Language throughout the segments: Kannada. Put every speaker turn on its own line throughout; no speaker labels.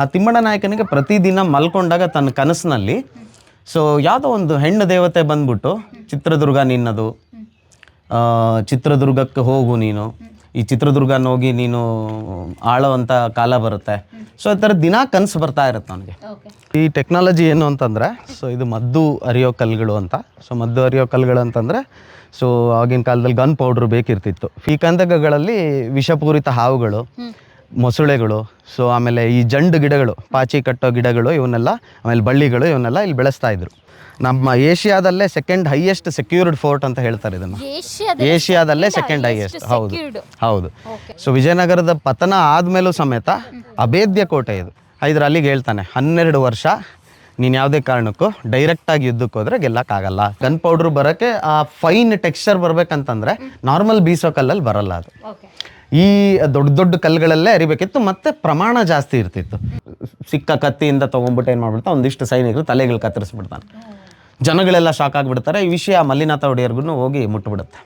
ಆ ತಿಮ್ಮಣ್ಣ ನಾಯಕನಿಗೆ ಪ್ರತಿದಿನ ಮಲ್ಕೊಂಡಾಗ ತನ್ನ ಕನಸಿನಲ್ಲಿ ಸೊ ಯಾವುದೋ ಒಂದು ಹೆಣ್ಣು ದೇವತೆ ಬಂದ್ಬಿಟ್ಟು ಚಿತ್ರದುರ್ಗ ನಿನ್ನದು ಆ, ಚಿತ್ರದುರ್ಗಕ್ಕೆ ಹೋಗು ನೀನು ಈ ಚಿತ್ರದುರ್ಗನ ಹೋಗಿ ನೀನು ಆಳೋವಂಥ ಕಾಲ ಬರುತ್ತೆ. ಸೊ ಈ ಥರ ದಿನ ಕನಸು ಬರ್ತಾ ಇರುತ್ತೆ ನನಗೆ ಈ ಟೆಕ್ನಾಲಜಿ ಏನು ಅಂತಂದರೆ ಸೊ ಇದು ಮದ್ದು ಅರಿಯೋ ಕಲ್ಲುಗಳು ಅಂತ. ಸೊ ಮದ್ದು ಅರಿಯೋ ಕಲ್ಲುಗಳು ಅಂತಂದರೆ ಸೊ ಆಗಿನ ಕಾಲದಲ್ಲಿ ಗನ್ ಪೌಡ್ರ್ ಬೇಕಿರ್ತಿತ್ತು. ಈ ಕಂದಕಗಳಲ್ಲಿ ವಿಷಪೂರಿತ ಹಾವುಗಳು ಮೊಸಳೆಗಳು ಸೊ ಆಮೇಲೆ ಈ ಜಂಡು ಗಿಡಗಳು ಪಾಚಿ ಕಟ್ಟೋ ಗಿಡಗಳು ಇವನ್ನೆಲ್ಲ ಆಮೇಲೆ ಬಳ್ಳಿಗಳು ಇವನ್ನೆಲ್ಲ ಇಲ್ಲಿ ಬೆಳೆಸ್ತಾ ಇದ್ರು. ನಮ್ಮ ಏಷ್ಯಾದಲ್ಲೇ ಸೆಕೆಂಡ್ ಹೈಯೆಸ್ಟ್ ಸೆಕ್ಯೂರ್ಡ್ ಫೋರ್ಟ್ ಅಂತ ಹೇಳ್ತಾರೆ ಇದನ್ನು.
ಏಷ್ಯಾದ
ಏಷ್ಯಾದಲ್ಲೇ ಸೆಕೆಂಡ್ ಹೈಯೆಸ್ಟ್ ಹೌದು ಹೌದು. ಸೊ ವಿಜಯನಗರದ ಪತನ ಆದಮೇಲೂ ಸಮೇತ ಅಭೇದ್ಯ ಕೋಟೆ ಇದು. ಐದರ ಅಲ್ಲಿಗೆ ಹೇಳ್ತಾನೆ ಹನ್ನೆರಡು ವರ್ಷ ನೀನು ಯಾವುದೇ ಕಾರಣಕ್ಕೂ ಡೈರೆಕ್ಟಾಗಿ ಯುದ್ಧಕ್ಕೆ ಹೋದ್ರೆ ಗೆಲ್ಲಕ್ಕಾಗಲ್ಲ. ಗನ್ ಪೌಡ್ರ್ ಬರೋಕ್ಕೆ ಆ ಫೈನ್ ಟೆಕ್ಸ್ಚರ್ ಬರಬೇಕಂತಂದರೆ ನಾರ್ಮಲ್ ಬೀಸೋ ಕಲ್ಲಲ್ಲಿ ಬರಲ್ಲ ಅದು. ಈ ದೊಡ್ಡ ದೊಡ್ಡ ಕಲ್ಲುಗಳಲ್ಲೇ ಅರಿಬೇಕಿತ್ತು, ಮತ್ತೆ ಪ್ರಮಾಣ ಜಾಸ್ತಿ ಇರ್ತಿತ್ತು. ಸಿಕ್ಕ ಕತ್ತಿಯಿಂದ ತೊಗೊಂಡ್ಬಿಟ್ಟು ಏನು ಮಾಡ್ಬಿಡ್ತಾ, ಒಂದಿಷ್ಟು ಸೈನಿಕರು ತಲೆಗಳು ಕತ್ತರಿಸ್ಬಿಡ್ತಾನೆ. ಜನಗಳೆಲ್ಲ ಶಾಕ್ ಆಗಿಬಿಡ್ತಾರೆ, ಈ ವಿಷಯ ಮಲ್ಲಿನಾಥ ಒಡೆಯರ್ಗೂ ಹೋಗಿ ಮುಟ್ಬಿಡುತ್ತೆ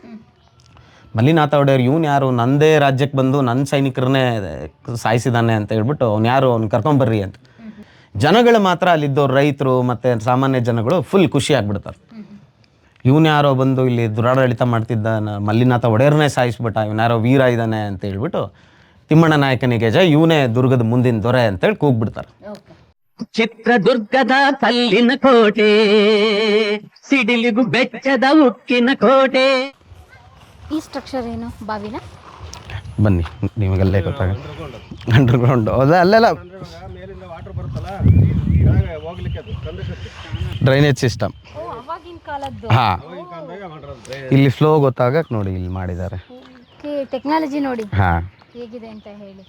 ಮಲ್ಲಿನಾಥ ಒಡೆಯರ್ ಇವನು ಯಾರು? ನಂದೇ ರಾಜ್ಯಕ್ಕೆ ಬಂದು ನನ್ನ ಸೈನಿಕರನ್ನೇ ಸಾಯಿಸಿದಾನೆ ಅಂತ ಹೇಳ್ಬಿಟ್ಟು ಅವ್ನು ಯಾರು? ಅವ್ನು ಕರ್ಕೊಂಬರ್ರಿ ಅಂತ. ಜನಗಳು ಮಾತ್ರ ಅಲ್ಲಿದ್ದವ್ರು, ರೈತರು ಮತ್ತು ಸಾಮಾನ್ಯ ಜನಗಳು ಫುಲ್ ಖುಷಿ ಆಗ್ಬಿಡ್ತಾರೆ. ಇವನು ಯಾರೋ ಬಂದು ಇಲ್ಲಿ ದುರಾಡಳಿತ ಮಾಡ್ತಿದ್ದ ಮಲ್ಲಿನಾಥ ಒಡೆಯರನ್ನೇ ಸಾಯಿಸ್ಬಿಟ್ಟ ಇವನು ಯಾರೋ ವೀರ ಇದ್ದಾನೆ ಅಂತ ಹೇಳ್ಬಿಟ್ಟು ತಿಮ್ಮಣ್ಣ ನಾಯಕನಿಗೆ ಜಯ ಇವನೇ ದುರ್ಗದ ಮುಂದಿನ ದೊರೆ ಅಂತೇಳಿ ಕೂಗ್ಬಿಡ್ತಾರೆ.
ಓಕೆ
ಚಿತ್ರದುರ್ಗದ ಕಲ್ಲಿನ ಕೋಟೆ ಸಿಡಿಲಿಗು ಬೆಚ್ಚದ ಉಕ್ಕಿನ ಕೋಟೆ.
ಈ ಸ್ಟ್ರಕ್ಚರ್ ಏನು ಬಾವಿನ?
ಬನ್ನಿ ನಿಮಗೆಲ್ಲೇ ಗೊತ್ತಾಗ ಅಂಡರ್ಗ್ರೌಂಡ್ ಹೌದಾ ಅಲ್ಲೆಲ್ಲ ಡ್ರೈನೇಜ್ ಸಿಸ್ಟಮ್
ಓ ಅವಾಗಿನ ಕಾಲದ್ದು.
ಹಾಂ. ಇಲ್ಲಿ ಫ್ಲೋ ಗೊತ್ತಾಗಕ್ಕೆ ನೋಡಿ ಇಲ್ಲಿ ಮಾಡಿದ್ದಾರೆ.
ಟೆಕ್ನಾಲಜಿ ನೋಡಿ.
ಹಾಂ.
ಹೇಗಿದೆ ಅಂತ ಹೇಳಿ.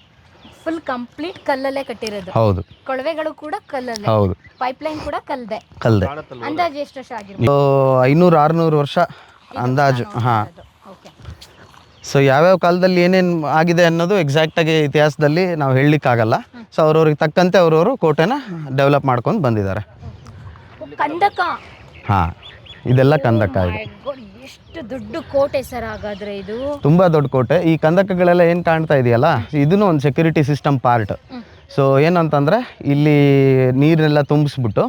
ಫುಲ್ ಕಂಪ್ಲೀಟ್ ಕಲ್ಲಲ್ಲೇ ಕಟ್ಟಿರೋದು.
ಹೌದು.
ಕೊಳವೆಗಳು ಕೂಡ ಕಲ್ಲಲ್ಲೇ.
ಹೌದು.
ಪೈಪ್ಲೈನ್ ಕೂಡ ಕಲ್ದೆ.
ಕಲ್ದೆ.
ಅಂದಾಜು ಎಷ್ಟು ವರ್ಷ ಆಗಿರ್ಬೋದು?
ಇದು ಐನೂರು ಆರುನೂರು ವರ್ಷ ಅಂದಾಜು. ಹಾಂ.
ಓಕೆ.
ಸೊ ಯಾವ್ಯಾವ ಕಾಲದಲ್ಲಿ ಏನೇನು ಆಗಿದೆ ಅನ್ನೋದು ಎಕ್ಸಾಕ್ಟಾಗಿ ಇತಿಹಾಸದಲ್ಲಿ ನಾವು ಹೇಳಲಿಕ್ಕಾಗಲ್ಲ. ಸೊ ಅವ್ರವ್ರಿಗೆ ತಕ್ಕಂತೆ ಅವರವರು ಕೋಟೆನ ಡೆವಲಪ್ ಮಾಡ್ಕೊಂಡು ಬಂದಿದ್ದಾರೆ.
ಕಂದಕ.
ಹಾ ಇದೆಲ್ಲ ಕಂದಕ ಇದು.
My God, ಎಷ್ಟು ದೊಡ್ಡ ಕೋಟೆ ಸರ್ ಹಾಗಾದ್ರೆ ಇದು?
ತುಂಬಾ ದೊಡ್ಡ ಕೋಟೆ. ಈ ಕಂದಕಗಳೆಲ್ಲ ಏನು ಕಾಣ್ತಾ ಇದೆಯಲ್ಲ ಇದನ್ನು ಒಂದು ಸೆಕ್ಯೂರಿಟಿ ಸಿಸ್ಟಮ್ ಪಾರ್ಟ್ ಸೊ ಏನಂತಂದ್ರೆ ಇಲ್ಲಿ ನೀರೆಲ್ಲ ತುಂಬಿಸ್ಬಿಟ್ಟು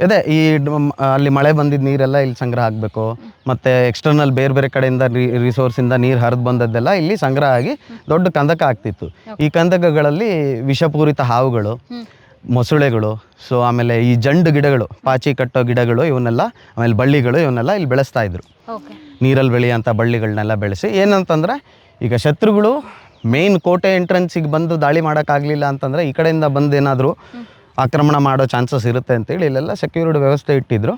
ಅದೇ ಈ ಡ್- ಮ್- ಅಲ್ಲಿ ಮಳೆ ಬಂದಿದ್ದ ನೀರೆಲ್ಲ ಇಲ್ಲಿ ಸಂಗ್ರಹ ಆಗಬೇಕು. ಮತ್ತೆ ಎಕ್ಸ್ಟರ್ನಲ್ ಬೇರೆ ಬೇರೆ ಕಡೆಯಿಂದ ರಿಸೋರ್ಸಿಂದ ನೀರು ಹರಿದು ಬಂದದ್ದೆಲ್ಲ ಇಲ್ಲಿ ಸಂಗ್ರಹ ಆಗಿ ದೊಡ್ಡ ಕಂದಕ ಆಗ್ತಿತ್ತು. ಈ ಕಂದಕಗಳಲ್ಲಿ ವಿಷಪೂರಿತ ಹಾವುಗಳು ಮೊಸಳೆಗಳು ಸೊ ಆಮೇಲೆ ಈ ಜಂಡು ಗಿಡಗಳು ಪಾಚಿ ಕಟ್ಟೋ ಗಿಡಗಳು ಇವನ್ನೆಲ್ಲ ಆಮೇಲೆ ಬಳ್ಳಿಗಳು ಇವನ್ನೆಲ್ಲ ಇಲ್ಲಿ ಬೆಳೆಸ್ತಾ ಇದ್ರು. ನೀರಲ್ಲಿ ಬೆಳೆಯೋಂಥ ಬಳ್ಳಿಗಳನ್ನೆಲ್ಲ ಬೆಳೆಸಿ ಏನಂತಂದರೆ ಈಗ ಶತ್ರುಗಳು ಮೇನ್ ಕೋಟೆ ಎಂಟ್ರೆನ್ಸಿಗೆ ಬಂದು ದಾಳಿ ಮಾಡೋಕ್ಕಾಗಲಿಲ್ಲ ಅಂತಂದರೆ ಈ ಕಡೆಯಿಂದ ಬಂದು ಏನಾದರೂ ಆಕ್ರಮಣ ಮಾಡೋ ಚಾನ್ಸಸ್ ಇರುತ್ತೆ ಅಂತೇಳಿ ಇಲ್ಲೆಲ್ಲ ಸೆಕ್ಯೂರಿಟಿ ವ್ಯವಸ್ಥೆ ಇಟ್ಟಿದ್ರು.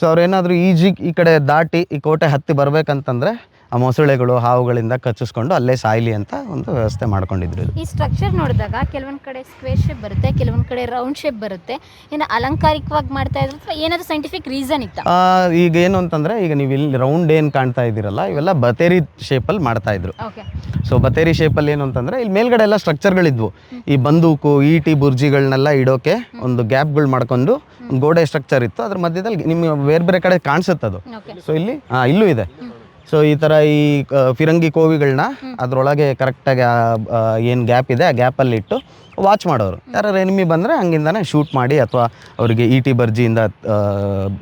ಸೊ ಅವ್ರೇನಾದರೂ ಈಜಿ ಈ ಕಡೆ ದಾಟಿ ಈ ಕೋಟೆ ಹತ್ತಿ ಬರಬೇಕಂತಂದರೆ ಆ ಮೊಸಳೆಗಳು ಹಾವುಗಳಿಂದ ಕಚ್ಚಿಸ್ಕೊಂಡು ಅಲ್ಲೇ ಸಾಯ್ಲಿ ಅಂತ ಒಂದು ವ್ಯವಸ್ಥೆ ಮಾಡ್ಕೊಂಡಿದ್ರು ಇದು.
ಈ ಸ್ಟ್ರಕ್ಚರ್ ನೋಡಿದಾಗ ಕೆಲವೊಂದು ಕಡೆ ಸ್ಕ್ವೇರ್ ಶೇಪ್ ಬರುತ್ತೆ ಕೆಲವೊಂದು ಕಡೆ ರೌಂಡ್ ಶೇಪ್ ಬರುತ್ತೆ. ಏನು ಅಲಂಕಾರಿಕವಾಗಿ ಮಾಡ್ತಾ ಇದ್ರು ಅಥವಾ ಏನಾದ್ರು ಸೈಂಟಿಫಿಕ್ ರೀಸನ್ ಇತ್ತ?
ಆ, ಈಗ ಏನು ಅಂತಂದ್ರೆ ಈಗ ನೀವು ಇಲ್ಲಿ ರೌಂಡ್ ಏನು ಕಾಣ್ತಾ ಇದ್ದೀರಲ್ಲ ಇವೆಲ್ಲ ಬತೇರಿ ಶೇಪಲ್ಲಿ ಮಾಡ್ತಾಯಿದ್ರು
ಓಕೆ
ಸೊ ಬತೇರಿ ಶೇಪಲ್ಲಿ ಏನು ಅಂತಂದ್ರೆ ಇಲ್ಲಿ ಮೇಲ್ಗಡೆ ಎಲ್ಲ ಸ್ಟ್ರಕ್ಚರ್ಗಳಿದ್ವು ಈ ಬಂದೂಕು ಈಟಿ ಬುರ್ಜಿಗಳನ್ನೆಲ್ಲ ಇಡೋಕೆ ಒಂದು ಗ್ಯಾಪ್ಗಳು ಮಾಡ್ಕೊಂಡು ಒಂದು ಗೋಡೆ ಸ್ಟ್ರಕ್ಚರ್ ಇತ್ತು. ಅದ್ರ ಮಧ್ಯದಲ್ಲಿ ನಿಮಗೆ ಬೇರೆ ಬೇರೆ ಕಡೆ ಕಾಣಿಸುತ್ತೆ ಅದು
ಓಕೆ
ಸೊ ಇಲ್ಲಿ ಹಾಂ ಇಲ್ಲೂ ಇದೆ. ಸೊ ಈ ಥರ ಈ ಫಿರಂಗಿ ಕೋವಿಗಳನ್ನ ಅದರೊಳಗೆ ಕರೆಕ್ಟಾಗಿ ಏನು ಗ್ಯಾಪ್ ಇದೆ ಆ ಗ್ಯಾಪಲ್ಲಿ ಇಟ್ಟು ವಾಚ್ ಮಾಡೋರು. ಯಾರು ಎನಿಮಿ ಬಂದರೆ ಹಂಗಿಂದನೇ ಶೂಟ್ ಮಾಡಿ ಅಥವಾ ಅವರಿಗೆ ಈಟಿ ಬರ್ಜಿಯಿಂದ ಆ,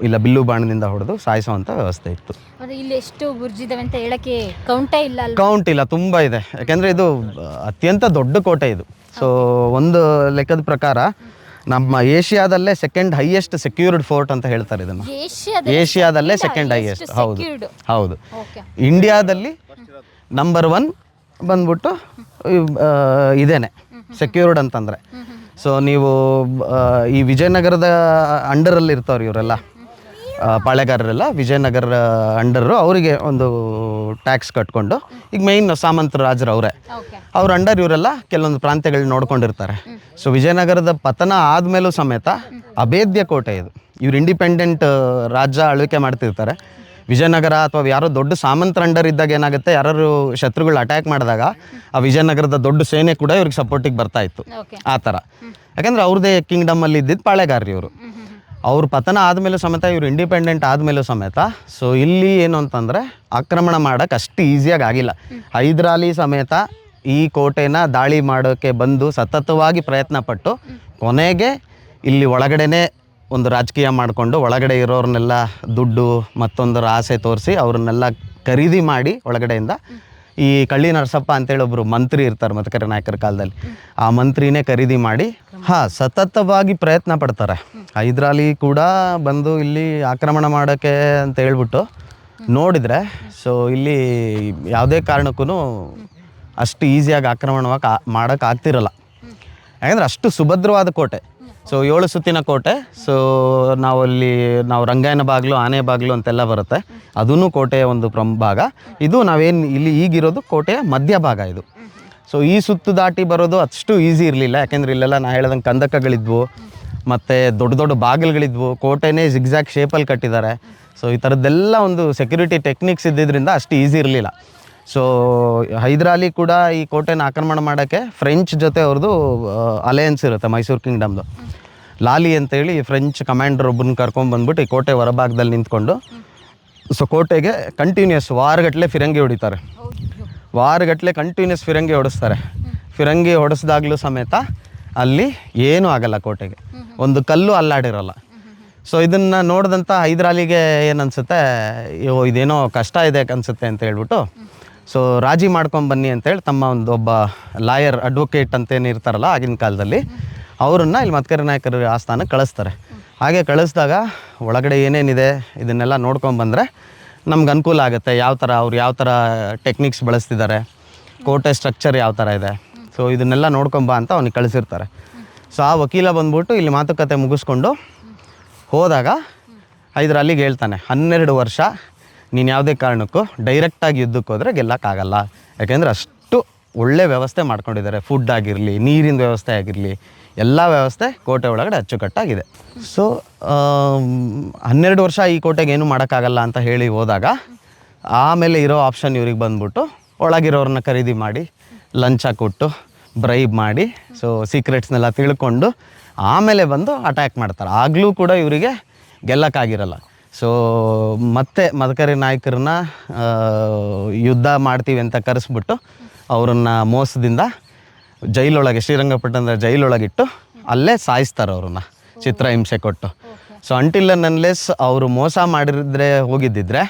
ಇಲ್ಲ ಬಿಲ್ಲು ಬಾಣದಿಂದ ಹೊಡೆದು ಸಾಯಿಸೋವಂಥ ವ್ಯವಸ್ಥೆ ಇತ್ತು.
ಇಲ್ಲಿ ಎಷ್ಟು ಬುರ್ಜಿದಾವೆ ಅಂತ ಹೇಳಕ್ಕೆ ಕೌಂಟೇ ಇಲ್ಲ ಅಲ್ವಾ?
ಕೌಂಟ್ ಇಲ್ಲ ತುಂಬ ಇದೆ. ಯಾಕೆಂದರೆ ಇದು ಅತ್ಯಂತ ದೊಡ್ಡ ಕೋಟೆ ಇದು. ಸೊ ಒಂದು ಲೆಕ್ಕದ ಪ್ರಕಾರ ನಮ್ಮ ಏಷ್ಯಾದಲ್ಲೇ ಸೆಕೆಂಡ್ ಹೈಯೆಸ್ಟ್ ಸೆಕ್ಯೂರ್ಡ್ ಫೋರ್ಟ್ ಅಂತ ಹೇಳ್ತಾರೆ ಇದನ್ನು.
ಏಷ್ಯಾದ
ಏಷ್ಯಾದಲ್ಲೇ ಸೆಕೆಂಡ್ ಹೈಯೆಸ್ಟ್ ಹೌದು. ಹೌದು. ಇಂಡಿಯಾದಲ್ಲಿ ನಂಬರ್ ಒನ್ ಬಂದ್ಬಿಟ್ಟು ಇದೇನೆ ಸೆಕ್ಯೂರ್ಡ್ ಅಂತಂದರೆ. ಸೊ ನೀವು ಈ ವಿಜಯನಗರದ ಅಂಡರಲ್ಲಿ ಇರ್ತಾವ್ರಿ ಇವರೆಲ್ಲ. ಪಾಳೆಗಾರರೆಲ್ಲ ವಿಜಯನಗರ ಅಂಡರ್ ಅವರಿಗೆ ಒಂದು ಟ್ಯಾಕ್ಸ್ ಕಟ್ಕೊಂಡು ಈಗ ಮೇಯ್ನ್ ಸಾಮಂತ ರಾಜರು ಅವರೇ. ಅವ್ರ ಅಂಡರ್ ಇವರೆಲ್ಲ ಕೆಲವೊಂದು ಪ್ರಾಂತ್ಯಗಳನ್ನ ನೋಡ್ಕೊಂಡಿರ್ತಾರೆ. ಸೊ ವಿಜಯನಗರದ ಪತನ ಆದಮೇಲೂ ಸಮೇತ ಅಭೇದ್ಯ ಕೋಟೆ ಇದು. ಇವ್ರು ಇಂಡಿಪೆಂಡೆಂಟ್ ರಾಜ್ಯ ಆಳ್ವಿಕೆ ಮಾಡ್ತಿರ್ತಾರೆ. ವಿಜಯನಗರ ಅಥವಾ ಯಾರೋ ದೊಡ್ಡ ಸಾಮಂತರ ಅಂಡರ್ ಇದ್ದಾಗ ಏನಾಗುತ್ತೆ ಯಾರು ಶತ್ರುಗಳು ಅಟ್ಯಾಕ್ ಮಾಡಿದಾಗ ಆ ವಿಜಯನಗರದ ದೊಡ್ಡ ಸೇನೆ ಕೂಡ ಇವ್ರಿಗೆ ಸಪೋರ್ಟಿಗೆ ಬರ್ತಾ ಇತ್ತು. ಆ ಥರ ಯಾಕಂದ್ರೆ ಅವ್ರದ್ದೇ ಕಿಂಗ್ಡಮಲ್ಲಿ ಇದ್ದಿದ್ದು ಪಾಳೆಗಾರ್ರಿ ಇವರು. ಅವ್ರ ಪತನ ಆದಮೇಲೂ ಸಮೇತ ಇವ್ರು ಇಂಡಿಪೆಂಡೆಂಟ್ ಆದಮೇಲೂ ಸಮೇತ ಸೊ ಇಲ್ಲಿ ಏನು ಅಂತಂದರೆ ಆಕ್ರಮಣ ಮಾಡೋಕ್ಕೆ ಅಷ್ಟು ಈಸಿಯಾಗಿ ಆಗಿಲ್ಲ. ಹೈದರಾಲಿ ಸಮೇತ ಈ ಕೋಟೆನ ದಾಳಿ ಮಾಡೋಕ್ಕೆ ಬಂದು ಸತತವಾಗಿ ಪ್ರಯತ್ನ ಪಟ್ಟು ಕೊನೆಗೆ ಇಲ್ಲಿ ಒಳಗಡೆನೆ ಒಂದು ರಾಜಕೀಯ ಮಾಡಿಕೊಂಡು ಒಳಗಡೆ ಇರೋರನ್ನೆಲ್ಲ ದುಡ್ಡು ಮತ್ತೊಂದರ ಆಸೆ ತೋರಿಸಿ ಅವ್ರನ್ನೆಲ್ಲ ಖರೀದಿ ಮಾಡಿ ಒಳಗಡೆಯಿಂದ ಈ ಕಳ್ಳಿ ನರಸಪ್ಪ ಅಂತೇಳಿ ಒಬ್ಬರು ಮಂತ್ರಿ ಇರ್ತಾರೆ ಮತಕರ ನಾಯಕರ ಕಾಲದಲ್ಲಿ. ಆ ಮಂತ್ರಿನೇ ಖರೀದಿ ಮಾಡಿ, ಹಾಂ, ಸತತವಾಗಿ ಪ್ರಯತ್ನ ಪಡ್ತಾರೆ. ಹೈದ್ರಾಲಿ ಕೂಡ ಬಂದು ಇಲ್ಲಿ ಆಕ್ರಮಣ ಮಾಡೋಕ್ಕೆ ಅಂತ ಹೇಳ್ಬಿಟ್ಟು ನೋಡಿದರೆ ಸೊ ಇಲ್ಲಿ ಯಾವುದೇ ಕಾರಣಕ್ಕೂ ಅಷ್ಟು ಈಸಿಯಾಗಿ ಆಕ್ರಮಣವಾಗಿ ಮಾಡೋಕ್ಕೆ ಆಗ್ತಿರಲ್ಲ. ಯಾಕಂದರೆ ಅಷ್ಟು ಸುಭದ್ರವಾದ ಕೋಟೆ. ಸೊ ಏಳು ಸುತ್ತಿನ ಕೋಟೆ ಸೊ ಅಲ್ಲಿ, ನಾವು ರಂಗಾಯನ ಬಾಗಿಲು ಆನೆ ಬಾಗಿಲು ಅಂತೆಲ್ಲ ಬರುತ್ತೆ. ಅದೂ ಕೋಟೆಯ ಒಂದು ಭಾಗ. ಇದು ನಾವೇನು ಇಲ್ಲಿ ಈಗಿರೋದು ಕೋಟೆಯ ಮಧ್ಯ ಭಾಗ ಇದು. ಸೊ ಈ ಸುತ್ತು ದಾಟಿ ಬರೋದು ಅಷ್ಟು ಈಸಿ ಇರಲಿಲ್ಲ. ಯಾಕೆಂದರೆ ಇಲ್ಲೆಲ್ಲ ನಾ ಹೇಳ್ದಂಗೆ ಕಂದಕಗಳಿದ್ವು. ಮತ್ತು ದೊಡ್ಡ ದೊಡ್ಡ ಬಾಗಿಲುಗಳಿದ್ವು. ಕೋಟೆನೇ ಜಿಗ್ಜಾಗ್ ಶೇಪಲ್ಲಿ ಕಟ್ಟಿದ್ದಾರೆ. ಸೊ ಈ ಥರದ್ದೆಲ್ಲ ಒಂದು ಸೆಕ್ಯೂರಿಟಿ ಟೆಕ್ನಿಕ್ಸ್ ಇದ್ದಿದ್ದರಿಂದ ಅಷ್ಟು ಈಸಿ ಇರಲಿಲ್ಲ. ಸೊ ಹೈದರಾಲಿ ಕೂಡ ಈ ಕೋಟೆನ ಆಕ್ರಮಣ ಮಾಡೋಕ್ಕೆ ಫ್ರೆಂಚ್ ಜೊತೆ ಅವ್ರದ್ದು ಅಲಯನ್ಸ್ ಇರುತ್ತೆ ಮೈಸೂರು ಕಿಂಗ್ಡಮ್ದು ಲಾಲಿ ಅಂತೇಳಿ ಫ್ರೆಂಚ್ ಕಮಾಂಡರ್ ಒಬ್ಬನ ಕರ್ಕೊಂಡು ಬಂದ್ಬಿಟ್ಟು ಈ ಕೋಟೆ ಹೊರಭಾಗದಲ್ಲಿ ನಿಂತ್ಕೊಂಡು ಸೊ ಕೋಟೆಗೆ ಕಂಟಿನ್ಯೂಸ್ ವಾರಗಟ್ಟಲೆ ಫಿರಂಗಿ ಹೊಡಿತಾರೆ. ವಾರಗಟ್ಟಲೆ ಕಂಟಿನ್ಯೂಸ್ ಫಿರಂಗಿ ಹೊಡಿಸ್ತಾರೆ. ಫಿರಂಗಿ ಹೊಡೆಸ್ದಾಗ್ಲೂ ಸಮೇತ ಅಲ್ಲಿ ಏನೂ ಆಗಲ್ಲ ಕೋಟೆಗೆ. ಒಂದು ಕಲ್ಲು ಅಲ್ಲಾಡಿರಲ್ಲ. ಸೊ ಇದನ್ನು ನೋಡಿದಂಥ ಹೈದರಾಲಿಗೆ ಏನನ್ಸುತ್ತೆ ಅಯ್ಯೋ ಇದೇನೋ ಕಷ್ಟ ಇದೆ ಅನ್ಸುತ್ತೆ ಅಂತ ಹೇಳ್ಬಿಟ್ಟು. ಸೊ ರಾಜಿ ಮಾಡ್ಕೊಂಡು ಬನ್ನಿ ಅಂತೇಳಿ ತಮ್ಮ ಒಂದು ಒಬ್ಬ ಲಾಯರ್, ಅಡ್ವೊಕೇಟ್ ಅಂತೇನು ಇರ್ತಾರಲ್ಲ ಆಗಿನ ಕಾಲದಲ್ಲಿ, ಅವರನ್ನು ಇಲ್ಲಿ ಮತ್ಕರಿ ನಾಯಕರ ಆಸ್ಥಾನ ಕಳಿಸ್ತಾರೆ. ಹಾಗೆ ಕಳಿಸಿದಾಗ ಒಳಗಡೆ ಏನೇನಿದೆ ಇದನ್ನೆಲ್ಲ ನೋಡ್ಕೊಂಡು ಬಂದರೆ ನಮ್ಗೆ ಅನುಕೂಲ ಆಗುತ್ತೆ. ಯಾವ ಥರ ಅವ್ರು ಯಾವ ಥರ ಟೆಕ್ನಿಕ್ಸ್ ಬಳಸ್ತಿದ್ದಾರೆ, ಕೋಟೆ ಸ್ಟ್ರಕ್ಚರ್ ಯಾವ ಥರ ಇದೆ. ಸೊ ಇದನ್ನೆಲ್ಲ ನೋಡ್ಕೊಂಬ ಅಂತ ಅವ್ನಿಗೆ ಕಳಿಸಿರ್ತಾರೆ. ಸೊ ಆ ವಕೀಲ ಬಂದ್ಬಿಟ್ಟು ಇಲ್ಲಿ ಮಾತುಕತೆ ಮುಗಿಸ್ಕೊಂಡು ಹೋದಾಗ ಐದರ ಅಲ್ಲಿಗೆ ಹೇಳ್ತಾನೆ, ಹನ್ನೆರಡು ವರ್ಷ, ನೀನು ಯಾವುದೇ ಕಾರಣಕ್ಕೂ ಡೈರೆಕ್ಟಾಗಿ ಯುದ್ಧಕ್ಕೆ ಹೋದರೆ ಗೆಲ್ಲಕ್ಕಾಗಲ್ಲ. ಯಾಕೆಂದರೆ ಅಷ್ಟು ಒಳ್ಳೆ ವ್ಯವಸ್ಥೆ ಮಾಡ್ಕೊಂಡಿದ್ದಾರೆ. ಫುಡ್ ಆಗಿರಲಿ, ನೀರಿನ ವ್ಯವಸ್ಥೆ ಆಗಿರಲಿ, ಎಲ್ಲ ವ್ಯವಸ್ಥೆ ಕೋಟೆ ಒಳಗಡೆ ಅಚ್ಚುಕಟ್ಟಾಗಿದೆ. ಸೊ ಹನ್ನೆರಡು ವರ್ಷ ಈ ಕೋಟೆಗೆ ಏನು ಮಾಡೋಕ್ಕಾಗಲ್ಲ ಅಂತ ಹೇಳಿ ಹೋದಾಗ ಆಮೇಲೆ ಇರೋ ಆಪ್ಷನ್ ಇವ್ರಿಗೆ ಬಂದ್ಬಿಟ್ಟು ಒಳಗಿರೋರನ್ನ ಖರೀದಿ ಮಾಡಿ, ಲಂಚ ಕೊಟ್ಟು ಬ್ರೈಬ್ ಮಾಡಿ ಸೊ ಸೀಕ್ರೆಟ್ಸ್ನೆಲ್ಲ ತಿಳ್ಕೊಂಡು ಆಮೇಲೆ ಬಂದು ಅಟ್ಯಾಕ್ ಮಾಡ್ತಾರೆ. ಆಗಲೂ ಕೂಡ ಇವರಿಗೆ ಗೆಲ್ಲಕ್ಕಾಗಿರಲ್ಲ. ಸೊ ಮತ್ತೆ ಮದಕರಿ ನಾಯಕರನ್ನ ಯುದ್ಧ ಮಾಡ್ತೀವಿ ಅಂತ ಕರೆಸ್ಬಿಟ್ಟು ಅವರನ್ನು ಮೋಸದಿಂದ ಜೈಲೊಳಗೆ, ಶ್ರೀರಂಗಪಟ್ಟಣದ ಜೈಲೊಳಗಿಟ್ಟು ಅಲ್ಲೇ ಸಾಯಿಸ್ತಾರೆ ಅವ್ರನ್ನ, ಚಿತ್ರಹಿಂಸೆ ಕೊಟ್ಟು. ಸೊ ಅಂಟಿಲ್ಲ ನನ್ಲೆಸ್ ಅವರು ಮೋಸ ಮಾಡಿದ್ರೆ, ಹೋಗಿದ್ದಿದ್ರೆ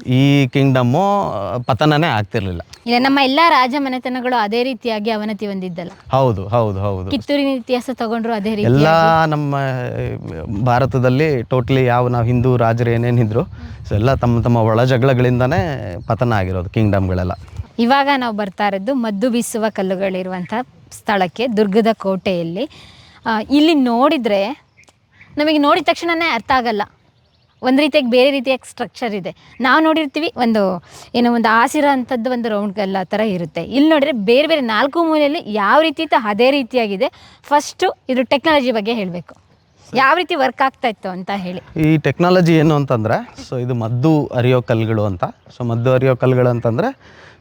ಈ ಕಿಂಗ್ಡಮ್ಮು ಪತನನೇ ಆಗ್ತಿರ್ಲಿಲ್ಲ.
ಇಲ್ಲ ನಮ್ಮ ಎಲ್ಲಾ ರಾಜ ಮನೆತನಗಳು ಅದೇ ರೀತಿಯಾಗಿ ಅವನತಿ ಹೊಂದಿದ್ದಲ್ಲ.
ಹೌದು ಹೌದು ಹೌದು.
ಕಿತ್ತೂರಿನ ಇತಿಹಾಸ ತಗೊಂಡ್ರು ಅದೇ ರೀತಿ
ಎಲ್ಲ ನಮ್ಮ ಭಾರತದಲ್ಲಿ ಟೋಟ್ಲಿ ಯಾವ ನಾವು ಹಿಂದೂ ರಾಜರು ಏನೇನಿದ್ರು ಸೊ ಎಲ್ಲ ತಮ್ಮ ತಮ್ಮ ಒಳ ಜಗಳಗಳಿಂದನೇ ಪತನ ಆಗಿರೋದು ಕಿಂಗ್ಡಮ್ಗಳೆಲ್ಲ.
ಇವಾಗ ನಾವು ಬರ್ತಾ ಇರೋದು ಮದ್ದು ಬೀಸುವ ಕಲ್ಲುಗಳಿರುವಂತಹ ಸ್ಥಳಕ್ಕೆ ದುರ್ಗದ ಕೋಟೆಯಲ್ಲಿ. ಆ, ಇಲ್ಲಿ ನೋಡಿದ್ರೆ ನಮಗೆ ನೋಡಿದ ತಕ್ಷಣನೇ ಅರ್ಥ ಆಗಲ್ಲ. ಒಂದು ರೀತಿಯಾಗಿ ಬೇರೆ ರೀತಿಯಾಗಿ ಸ್ಟ್ರಕ್ಚರ್ ಇದೆ. ನಾವು ನೋಡಿರ್ತೀವಿ ಒಂದು ಏನೋ ಒಂದು ಆಸಿರ ಅಂಥದ್ದು ಒಂದು ರೌಂಡ್ ಗಲ್ಲ ಥರ ಇರುತ್ತೆ. ಇಲ್ಲಿ ನೋಡಿದರೆ ಬೇರೆ ಬೇರೆ ನಾಲ್ಕು ಮೂಲೆಯಲ್ಲಿ ಯಾವ ರೀತಿ ಇತ್ತು ಅದೇ ರೀತಿಯಾಗಿದೆ. ಫಸ್ಟು ಇದು ಟೆಕ್ನಾಲಜಿ ಬಗ್ಗೆ ಹೇಳಬೇಕು. ಯಾವ ರೀತಿ ವರ್ಕ್ ಆಗ್ತಾ ಇತ್ತು ಅಂತ ಹೇಳಿ.
ಈ ಟೆಕ್ನಾಲಜಿ ಏನು ಅಂತಂದರೆ ಸೊ ಇದು ಮದ್ದು ಅರಿಯೋ ಕಲ್ಲುಗಳು ಅಂತ. ಸೊ ಮದ್ದು ಅರಿಯೋ ಕಲ್ಲುಗಳು ಅಂತಂದರೆ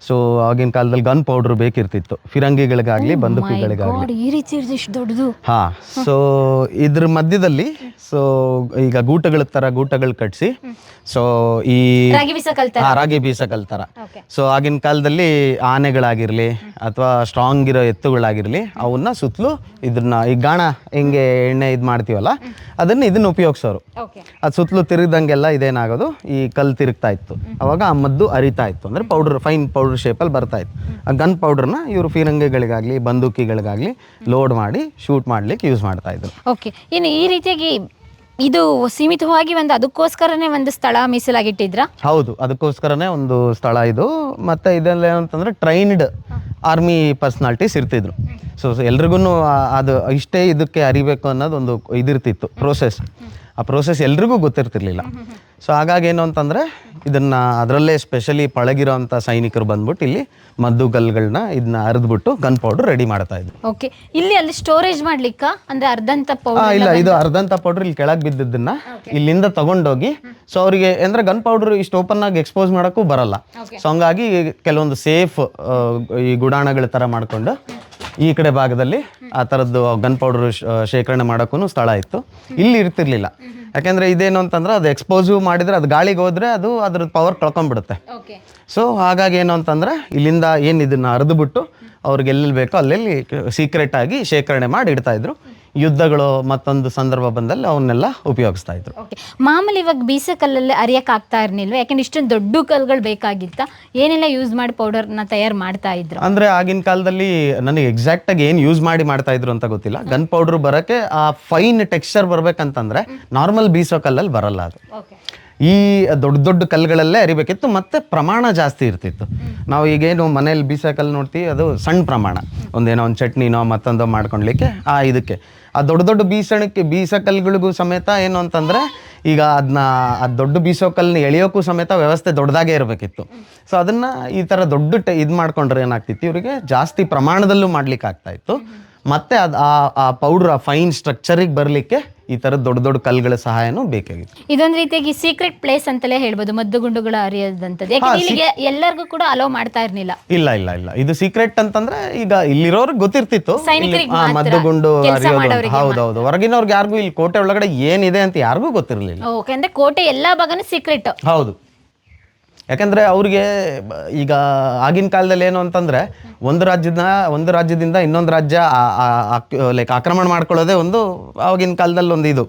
ಸೊ ಆಗಿನ ಕಾಲದಲ್ಲಿ ಗನ್ ಪೌಡರ್ ಬೇಕಿರ್ತಿತ್ತು. ಫಿರಂಗಿಗಳಿಗಾಗಲಿ ಬಂದೂಕುಗಳಿಗಾಗಲಿ.
God, ಈ ರೀತಿ ಇರೋದು ಇಷ್ಟು ದೊಡ್ಡದು.
ಹಾಂ ಸೊ ಇದ್ರ ಮಧ್ಯದಲ್ಲಿ ಸೊ ಈಗ ಗೂಟಗಳ ತರ ಗೂಟಗಳು ಕಟ್ಸಿ ಸೊ ಈ
ರಾಗಿ
ಹಾ, ಬೀಸಕಲ್
ಓಕೆ
ಸೊ ಆಗಿನ ಕಾಲದಲ್ಲಿ ಆನೆಗಳಾಗಿರ್ಲಿ ಅಥವಾ ಸ್ಟ್ರಾಂಗ್ ಇರೋ ಎತ್ತುಗಳಾಗಿರ್ಲಿ ಅವನ್ನ ಸುತ್ತಲೂ ಇದನ್ನ ಈ ಗಾಣ ಹಿಂಗೆ ಎಣ್ಣೆ ಇದು ಮಾಡ್ತೀವಲ್ಲ ಅದನ್ನ ಇದನ್ನ ಉಪಯೋಗಿಸೋರು.
ಓಕೆ
ಅದು ಸುತ್ತಲೂ ತಿರುಗ್ದಂಗೆಲ್ಲ ಇದೇನಾಗೋದು ಈ ಕಲ್ಲು ತಿರುಗ್ತಾ ಇತ್ತು. ಅವಾಗ ಆ ಮದ್ದು ಅರಿತಾ ಇತ್ತು. ಅಂದ್ರೆ ಪೌಡರ್ ಫೈನ್ ಪೌಡರ್ ಶೇಪಲ್ಲಿ ಬರ್ತಾ ಇತ್ತು. ಆ ಗನ್ ಪೌಡರ್ನ ಇವರು ಫಿರಂಗಿಗಳಿಗಾಗಲಿ ಬಂದೂಕಿಗಳಿಗಾಗಲಿ ಲೋಡ್ ಮಾಡಿ ಶೂಟ್ ಮಾಡ್ಲಿಕ್ಕೆ ಯೂಸ್ ಮಾಡ್ತಾ ಇದ್ರು.
ಓಕೆ ಇನ್ನು ಈ ರೀತಿಯಾಗಿ ಇದು ಸೀಮಿತವಾಗಿ ಒಂದು ಅದಕ್ಕೋಸ್ಕರನೇ ಒಂದು ಸ್ಥಳ ಮೀಸಲಾಗಿಟ್ಟಿದ್ರ?
ಹೌದು. ಅದಕ್ಕೋಸ್ಕರನೇ ಒಂದು ಸ್ಥಳ ಇದು. ಮತ್ತು ಇದೆಲ್ಲ ಏನಂತಂದ್ರೆ ಟ್ರೈನ್ಡ್ ಆರ್ಮಿ ಪರ್ಸ್ನಾಲಿಟೀಸ್ ಇರ್ತಿದ್ರು. ಸೊ ಎಲ್ರಿಗೂ ಅದು ಇಷ್ಟೇ ಇದಕ್ಕೆ ಅರಿಬೇಕು ಅನ್ನೋದು ಒಂದು ಇದಿರ್ತಿತ್ತು ಪ್ರೋಸೆಸ್ ಆ ಪ್ರೋಸೆಸ್ ಎಲ್ರಿಗೂ ಗೊತ್ತಿರ್ತಿರ್ಲಿಲ್ಲ. ಸೊ ಹಾಗಾಗಿ ಏನು ಅಂತಂದರೆ ಇದನ್ನು ಅದರಲ್ಲೇ ಸ್ಪೆಷಲಿ ಪಳಗಿರೋಂಥ ಸೈನಿಕರು ಬಂದ್ಬಿಟ್ಟು ಇಲ್ಲಿ ಮದ್ದು ಗಲ್ಗಳನ್ನ ಇದನ್ನ ಅರ್ದ್ಬಿಟ್ಟು ಗನ್ ಪೌಡರ್ ರೆಡಿ ಮಾಡ್ತಾ ಇದ್ರು.
ಓಕೆ ಇಲ್ಲಿ ಅಲ್ಲಿ ಸ್ಟೋರೇಜ್ ಮಾಡ್ಲಿಕ್ಕ? ಅಂದ್ರೆ ಅರ್ಧಂತ
ಆ,
ಪೌಡರ್
ಇಲ್ಲ ಇದು ಅರ್ಧಂತ ಪೌಡರ್ ಇಲ್ಲಿ ಕೆಳಗೆ ಬಿದ್ದಿದ್ದನ್ನ ಇಲ್ಲಿಂದ ತಗೊಂಡೋಗಿ ಸೊ ಅವರಿಗೆ ಅಂದ್ರೆ ಗನ್ ಪೌಡರ್ ಇಷ್ಟು ಓಪನ್ ಆಗಿ ಎಕ್ಸ್ಪೋಸ್ ಮಾಡೋಕ್ಕೂ ಬರಲ್ಲ. ಸೊ ಹಂಗಾಗಿ ಕೆಲವೊಂದು ಸೇಫ್ ಈ ಗುಡಾಣಗಳ ಥರ ಮಾಡ್ಕೊಂಡು ಈ ಕಡೆ ಭಾಗದಲ್ಲಿ ಆ ಥರದ್ದು ಗನ್ ಪೌಡರ್ ಶೇಖರಣೆ ಮಾಡೋಕ್ಕೂ ಸ್ಥಳ ಇತ್ತು. ಇಲ್ಲಿ ಇರ್ತಿರ್ಲಿಲ್ಲ. ಯಾಕೆಂದ್ರೆ ಇದೇನು ಅಂತಂದ್ರೆ ಅದು ಎಕ್ಸ್ಪೋಸಿವ್ ಮಾಡಿದ್ರೆ ಅದು ಗಾಳಿಗೆ ಹೋದ್ರೆ ಅದು ಅದ್ರ ಪವರ್ ಕಳ್ಕೊಂಡ್ಬಿಡುತ್ತೆ. ಸೊ ಹಾಗಾಗಿ ಏನು ಅಂತಂದ್ರೆ ಇಲ್ಲಿಂದ ಏನು ಇದನ್ನ ಅರೆದುಬಿಟ್ಟು ಅವ್ರಿಗೆ ಎಲ್ಲೆಲ್ಲಿ ಬೇಕೋ ಅಲ್ಲೆಲ್ಲಿ ಸೀಕ್ರೆಟ್ ಆಗಿ ಶೇಖರಣೆ ಮಾಡಿ ಇಡ್ತಾ ಇದ್ರು. ಯುದ್ಧಗಳು ಮತ್ತೊಂದು ಸಂದರ್ಭ ಬಂದಲ್ಲಿ ಅವನ್ನೆಲ್ಲ ಉಪಯೋಗಿಸ್ತಾ ಇದ್ರು.
ಓಕೆ ಮಾಮೂಲಿ ಇವಾಗ ಬೀಸ ಕಲ್ಲಲ್ಲಿ ಅರಿಯಕ್ಕೆ ಆಗ್ತಾ ಇರ್ನಿಲ್ವ ಯಾಕಂದ್ರೆ ಇಷ್ಟೊಂದು ದೊಡ್ಡ ಕಲ್ಗಳು ಬೇಕಾಗಿತ್ತ? ಏನೆಲ್ಲ ಯೂಸ್ ಮಾಡಿ ಪೌಡರ್ನ ತಯಾರು ಮಾಡ್ತಾ ಇದ್ರು?
ಅಂದ್ರೆ ಆಗಿನ ಕಾಲದಲ್ಲಿ ನನಗೆ ಎಕ್ಸಾಕ್ಟ್ ಆಗಿ ಏನು ಯೂಸ್ ಮಾಡಿ ಮಾಡ್ತಾ ಇದ್ರು ಅಂತ ಗೊತ್ತಿಲ್ಲ. ಗನ್ ಪೌಡರ್ ಬರಕ್ಕೆ ಆ ಫೈನ್ ಟೆಕ್ಸ್ಚರ್ ಬರ್ಬೇಕಂತಂದ್ರೆ ನಾರ್ಮಲ್ ಬೀಸೋ ಕಲ್ಲಲ್ಲಿ ಬರಲ್ಲ ಅದು. ಈ ದೊಡ್ಡ ದೊಡ್ಡ ಕಲ್ಲುಗಳಲ್ಲೇ ಅರಿಬೇಕಿತ್ತು ಮತ್ತೆ ಪ್ರಮಾಣ ಜಾಸ್ತಿ ಇರ್ತಿತ್ತು. ನಾವು ಈಗೇನು ಮನೇಲಿ ಬೀಸೋ ಕಲ್ಲು ನೋಡ್ತೀವಿ ಅದು ಸಣ್ಣ ಪ್ರಮಾಣ. ಒಂದೇನೋ ಒಂದು ಚಟ್ನಿನೋ ಮತ್ತೊಂದೋ ಮಾಡ್ಕೊಳ್ಲಿಕ್ಕೆ ಆ ಇದಕ್ಕೆ. ಆ ದೊಡ್ಡ ದೊಡ್ಡ ಬೀಸಣಕ್ಕೆ ಬೀಸ ಕಲ್ಲುಗಳಿಗೂ ಸಮೇತ ಏನು ಅಂತಂದ್ರೆ ಈಗ ಅದನ್ನ ಆ ದೊಡ್ಡ ಬೀಸೋ ಕಲ್ಲನ್ನ ಎಳೆಯೋಕ್ಕೂ ಸಮೇತ ವ್ಯವಸ್ಥೆ ದೊಡ್ಡದಾಗೇ ಇರಬೇಕಿತ್ತು. ಸೊ ಅದನ್ನ ಈ ಥರ ದೊಡ್ಡ ಟ ಇದು ಮಾಡ್ಕೊಂಡ್ರೆ ಏನಾಗ್ತಿತ್ತು? ಇವರಿಗೆ ಜಾಸ್ತಿ ಪ್ರಮಾಣದಲ್ಲೂ ಮಾಡ್ಲಿಕ್ಕೆ ಆಗ್ತಾ ಇತ್ತು. ಮತ್ತೆ ಅದು ಆ ಆ ಪೌಡ್ರ್ ಆ ಫೈನ್ ಸ್ಟ್ರಕ್ಚರಿಗೆ ಬರಲಿಕ್ಕೆ ಈ ತರ ದೊಡ್ಡ ದೊಡ್ಡ ಕಲ್ಲುಗಳ ಸಹಾಯನೂ ಬೇಕಾಗಿತ್ತು.
ಇದೊಂದ್ ರೀತಿಯಾಗಿ ಸೀಕ್ರೆಟ್ ಪ್ಲೇಸ್ ಅಂತಲೇ ಹೇಳ್ಬೋದು ಮದ್ದುಗುಂಡುಗಳು ಗುಂಡುಗಳು ಯಾಕಂದ್ರೆ ಇಲ್ಲಿಗೆ ಎಲ್ಲರಿಗೂ ಕೂಡ ಅಲೋ ಮಾಡ್ತಾ ಇರ್ಲಿಲ್ಲ.
ಇಲ್ಲ ಇಲ್ಲ ಇಲ್ಲ. ಇದು ಸೀಕ್ರೆಟ್ ಅಂತಂದ್ರೆ ಈಗ ಇಲ್ಲಿರೋರ್ಗೆ ಗೊತ್ತಿರ್ತಿತ್ತು. ಇಲ್ಲಿ- ಗುಂಡು
ಮಾತ್ರ,
ಮದ್ದುಗುಂಡು
ಕೆಲ್ಸ
ಅರಿಯೋದು.
ಮಾಡೋರಿಗೆ
ಹೌದೌದು. ಹೊರಗಿನವ್ರಿಗೆ ಯಾರಿಗೂ ಇಲ್ಲಿ ಕೋಟೆ ಒಳಗಡೆ ಏನಿದೆ ಅಂತ ಯಾರಿಗೂ ಗೊತ್ತಿರಲಿಲ್ಲ.
ಓಕೆ ಅಂದ್ರೆ ಕೋಟೆ ಎಲ್ಲಾ ಭಾಗನೂ ಸೀಕ್ರೆಟ್
ಹೌದು. ಯಾಕಂದ್ರೆ ಅವ್ರಿಗೆ ಈಗ ಆಗಿನ ಕಾಲದಲ್ಲಿ ಏನು ಅಂತಂದ್ರೆ ಒಂದು ರಾಜ್ಯದ, ಒಂದು ರಾಜ್ಯದಿಂದ ಇನ್ನೊಂದು ರಾಜ್ಯ ಲೈಕ್ ಆಕ್ರಮಣ ಮಾಡ್ಕೊಳ್ಳೋದೇ ಒಂದು ಆವಾಗಿನ ಕಾಲದಲ್ಲಿ ಒಂದು ಇದು.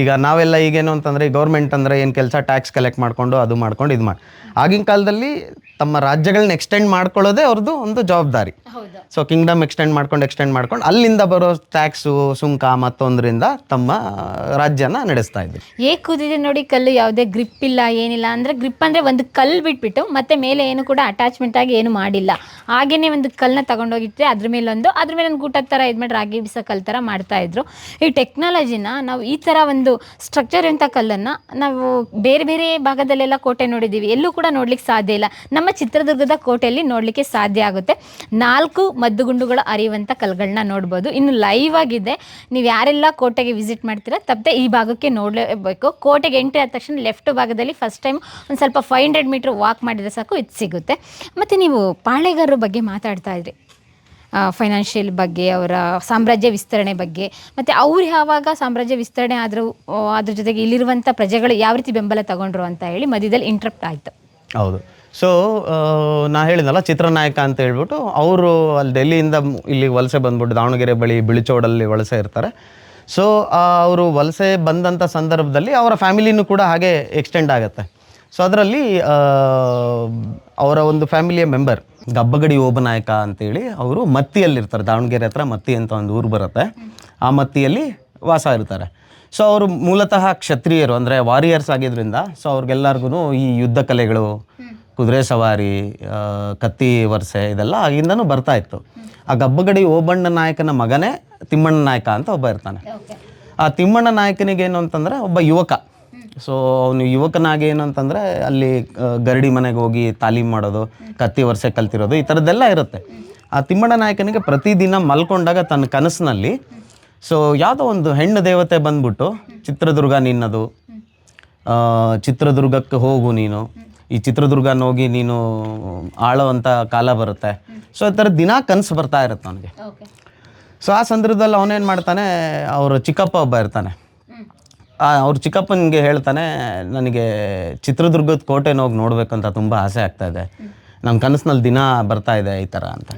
ಈಗ ನಾವೆಲ್ಲ ಈಗೇನು ಅಂತಂದ್ರೆ ಗೌರ್ಮೆಂಟ್ ಅಂದ್ರೆ ಏನು ಕೆಲಸ ಟ್ಯಾಕ್ಸ್ ಕಲೆಕ್ಟ್ ಮಾಡ್ಕೊಂಡು ಅದು ಮಾಡ್ಕೊಂಡು ಇದು ಮಾಡಿ ಆಗಿನ ಕಾಲದಲ್ಲಿ ತಮ್ಮ ರಾಜ್ಯಗಳನ್ನ ಎಕ್ಸ್ಟೆಂಡ್ ಮಾಡ್ಕೊಳ್ಳೋದೇ ಅವ್ರದ್ದು ಒಂದು ಜವಾಬ್ದಾರಿ.
ಹೌದು.
ಸೊ ಕಿಂಗ್ಡಮ್ ಎಕ್ಸ್ಟೆಂಡ್ ಮಾಡ್ಕೊಂಡು ಎಕ್ಸ್ಟೆಂಡ್ ಮಾಡ್ಕೊಂಡು ಅಲ್ಲಿಂದ ಬರೋ ಟ್ಯಾಕ್ಸು ಸುಂಕ ಮತ್ತೊಂದರಿಂದ ತಮ್ಮ ರಾಜ್ಯನ ನಡೆಸ್ತಾ ಇದ್ರು
ಏಕ್ ಕುದಿದೆ ನೋಡಿ ಕಲ್ಲು ಯಾವುದೇ ಗ್ರಿಪ್ ಇಲ್ಲ ಏನಿಲ್ಲ ಅಂದ್ರೆ ಗ್ರಿಪ್ ಅಂದ್ರೆ ಒಂದು ಕಲ್ಲು ಬಿಟ್ಬಿಟ್ಟು ಮತ್ತೆ ಮೇಲೆ ಏನು ಕೂಡ ಅಟ್ಯಾಚ್ಮೆಂಟ್ ಆಗಿ ಏನು ಮಾಡಿಲ್ಲ. ಹಾಗೇನೆ ಒಂದು ಕಲ್ಲನ್ನ ತಗೊಂಡೋಗಿದ್ರೆ ಅದ್ರ ಮೇಲೆ ಒಂದು ಅದ್ರ ಮೇಲೆ ಒಂದು ಗೂಟದ ಥರ ಇದು ಮಾಡಿ ರಾಗಿ ಬಿಸ ಕಲ್ ಥರ ಮಾಡ್ತಾ ಇದ್ರು. ಈ ಟೆಕ್ನಾಲಜಿನ ನಾವು ಈ ಥರ ಒಂದು ಸ್ಟ್ರಕ್ಚರ್ ಅಂತ ಕಲ್ಲನ್ನು ನಾವು ಬೇರೆ ಬೇರೆ ಭಾಗದಲ್ಲೆಲ್ಲ ಕೋಟೆ ನೋಡಿದ್ದೀವಿ. ಎಲ್ಲೂ ಕೂಡ ನೋಡ್ಲಿಕ್ಕೆ ಸಾಧ್ಯ ಇಲ್ಲ. ನಮ್ಮ ಚಿತ್ರದುರ್ಗದ ಕೋಟೆಯಲ್ಲಿ ನೋಡಲಿಕ್ಕೆ ಸಾಧ್ಯ ಆಗುತ್ತೆ. ನಾಲ್ಕು ಮದ್ದುಗುಂಡುಗಳು ಅರಿಯುವಂಥ ಕಲ್ಗಳನ್ನ ನೋಡ್ಬೋದು. ಇನ್ನು ಲೈವ್ ಆಗಿದೆ. ನೀವು ಯಾರೆಲ್ಲ ಕೋಟೆಗೆ ವಿಸಿಟ್ ಮಾಡ್ತೀರಾ, ತಪ್ಪದೆ ಈ ಭಾಗಕ್ಕೆ ನೋಡಲೇಬೇಕು. ಕೋಟೆಗೆ ಎಂಟ್ರಿ ಆದ ತಕ್ಷಣ ಲೆಫ್ಟ್ ಭಾಗದಲ್ಲಿ ಫಸ್ಟ್ ಟೈಮ್ ಒಂದು ಸ್ವಲ್ಪ ಫೈವ್ ಹಂಡ್ರೆಡ್ ಮೀಟ್ರ್ ವಾಕ್ ಮಾಡಿದರೆ ಸಾಕು, ಇದು ಸಿಗುತ್ತೆ. ಮತ್ತು ನೀವು ಪಾಳೆಗಾರರ ಬಗ್ಗೆ ಮಾತಾಡ್ತಾ ಇದ್ರಿ. ಫೈನಾನ್ಷಿಯಲ್ ಬಗ್ಗೆ, ಅವರ ಸಾಮ್ರಾಜ್ಯ ವಿಸ್ತರಣೆ ಬಗ್ಗೆ. ಮತ್ತು ಅವ್ರು ಯಾವಾಗ ಸಾಮ್ರಾಜ್ಯ ವಿಸ್ತರಣೆ ಆದರೂ ಅದ್ರ ಜೊತೆಗೆ ಇಲ್ಲಿರುವಂಥ ಪ್ರಜೆಗಳು ಯಾವ ರೀತಿ ಬೆಂಬಲ ತಗೊಂಡ್ರು ಅಂತ ಹೇಳಿ ಮಧ್ಯದಲ್ಲಿ ಇಂಟ್ರಪ್ಟ್ ಆಯಿತು.
ಹೌದು. ಸೊ ನಾ ಹೇಳಿದ್ನಲ್ಲ, ಚಿತ್ರನಾಯಕ ಅಂತ ಹೇಳ್ಬಿಟ್ಟು, ಅವರು ಅಲ್ಲಿ ಡೆಲ್ಲಿಯಿಂದ ಇಲ್ಲಿ ವಲಸೆ ಬಂದ್ಬಿಟ್ಟು, ದಾವಣಗೆರೆ ಬಳಿ ಬಿಳಿಚೋಡಲ್ಲಿ ವಲಸೆ ಇರ್ತಾರೆ. ಸೊ ಅವರು ವಲಸೆ ಬಂದಂಥ ಸಂದರ್ಭದಲ್ಲಿ ಅವರ ಫ್ಯಾಮಿಲಿನೂ ಕೂಡ ಹಾಗೆ ಎಕ್ಸ್ಟೆಂಡ್ ಆಗುತ್ತೆ. ಸೊ ಅದರಲ್ಲಿ ಅವರ ಒಂದು ಫ್ಯಾಮಿಲಿಯ ಮೆಂಬರ್ ಗಬ್ಬಗಡಿ ಓಬನಾಯಕ ಅಂತೇಳಿ, ಅವರು ಮತ್ತಿಯಲ್ಲಿರ್ತಾರೆ. ದಾವಣಗೆರೆ ಹತ್ರ ಮತ್ತಿ ಅಂತ ಒಂದು ಊರು ಬರುತ್ತೆ. ಆ ಮತ್ತಿಯಲ್ಲಿ ವಾಸ ಇರ್ತಾರೆ. ಸೊ ಅವರು ಮೂಲತಃ ಕ್ಷತ್ರಿಯರು, ಅಂದರೆ ವಾರಿಯರ್ಸ್ ಆಗಿದ್ದರಿಂದ ಸೊ ಅವ್ರಿಗೆಲ್ಲರಿಗೂ ಈ ಯುದ್ಧ ಕಲೆಗಳು ಕುದುರೆ ಸವಾರಿ ಕತ್ತಿ ವರ್ಷೆ ಇದೆಲ್ಲ ಆಗಿಂದನೂ ಬರ್ತಾ ಇತ್ತು. ಆ ಗಬ್ಬಗಡಿ ಓಬಣ್ಣ ನಾಯಕನ ಮಗನೇ ತಿಮ್ಮಣ್ಣ ನಾಯಕ ಅಂತ ಒಬ್ಬ ಇರ್ತಾನೆ. ಆ ತಿಮ್ಮಣ್ಣ ನಾಯಕನಿಗೆ ಏನು ಅಂತಂದರೆ ಒಬ್ಬ ಯುವಕ. ಸೊ ಅವನು ಯುವಕನಾಗಿ ಏನು ಅಂತಂದರೆ ಅಲ್ಲಿ ಗರಡಿ ಮನೆಗೆ ಹೋಗಿ ತಾಲೀಮ್ ಮಾಡೋದು ಕತ್ತಿ ವರ್ಷೆ ಕಲ್ತಿರೋದು ಈ ಥರದ್ದೆಲ್ಲ ಇರುತ್ತೆ. ಆ ತಿಮ್ಮಣ್ಣ ನಾಯಕನಿಗೆ ಪ್ರತಿದಿನ ಮಲ್ಕೊಂಡಾಗ ತನ್ನ ಕನಸಿನಲ್ಲಿ ಸೊ ಯಾವುದೋ ಒಂದು ಹೆಣ್ಣು ದೇವತೆ ಬಂದ್ಬಿಟ್ಟು ಚಿತ್ರದುರ್ಗ ನಿನ್ನದು ಚಿತ್ರದುರ್ಗಕ್ಕೆ ಹೋಗು ನೀನು ಈ ಚಿತ್ರದುರ್ಗ ನೋಗಿ ನೀನು ಆಳೋವಂಥ ಕಾಲ ಬರುತ್ತೆ. ಸೊ ಈ ಥರ ದಿನ ಕನಸು ಬರ್ತಾ ಇರುತ್ತೆ ಅವನಿಗೆ. ಸೊ ಆ ಸಂದರ್ಭದಲ್ಲಿ ಅವನೇನು ಮಾಡ್ತಾನೆ ಅವ್ರ ಚಿಕ್ಕಪ್ಪ ಒಬ್ಬ ಇರ್ತಾನೆ. ಅವ್ರ ಚಿಕ್ಕಪ್ಪನಿಗೆ ಹೇಳ್ತಾನೆ ನನಗೆ ಚಿತ್ರದುರ್ಗದ ಕೋಟೆನ ಹೋಗಿ ನೋಡಬೇಕಂತ ತುಂಬ ಆಸೆ ಆಗ್ತಾ ಇದೆ. ನಮ್ಮ ಕನಸಿನಲ್ಲಿ ದಿನ ಬರ್ತಾ ಇದೆ ಈ ಥರ ಅಂತ.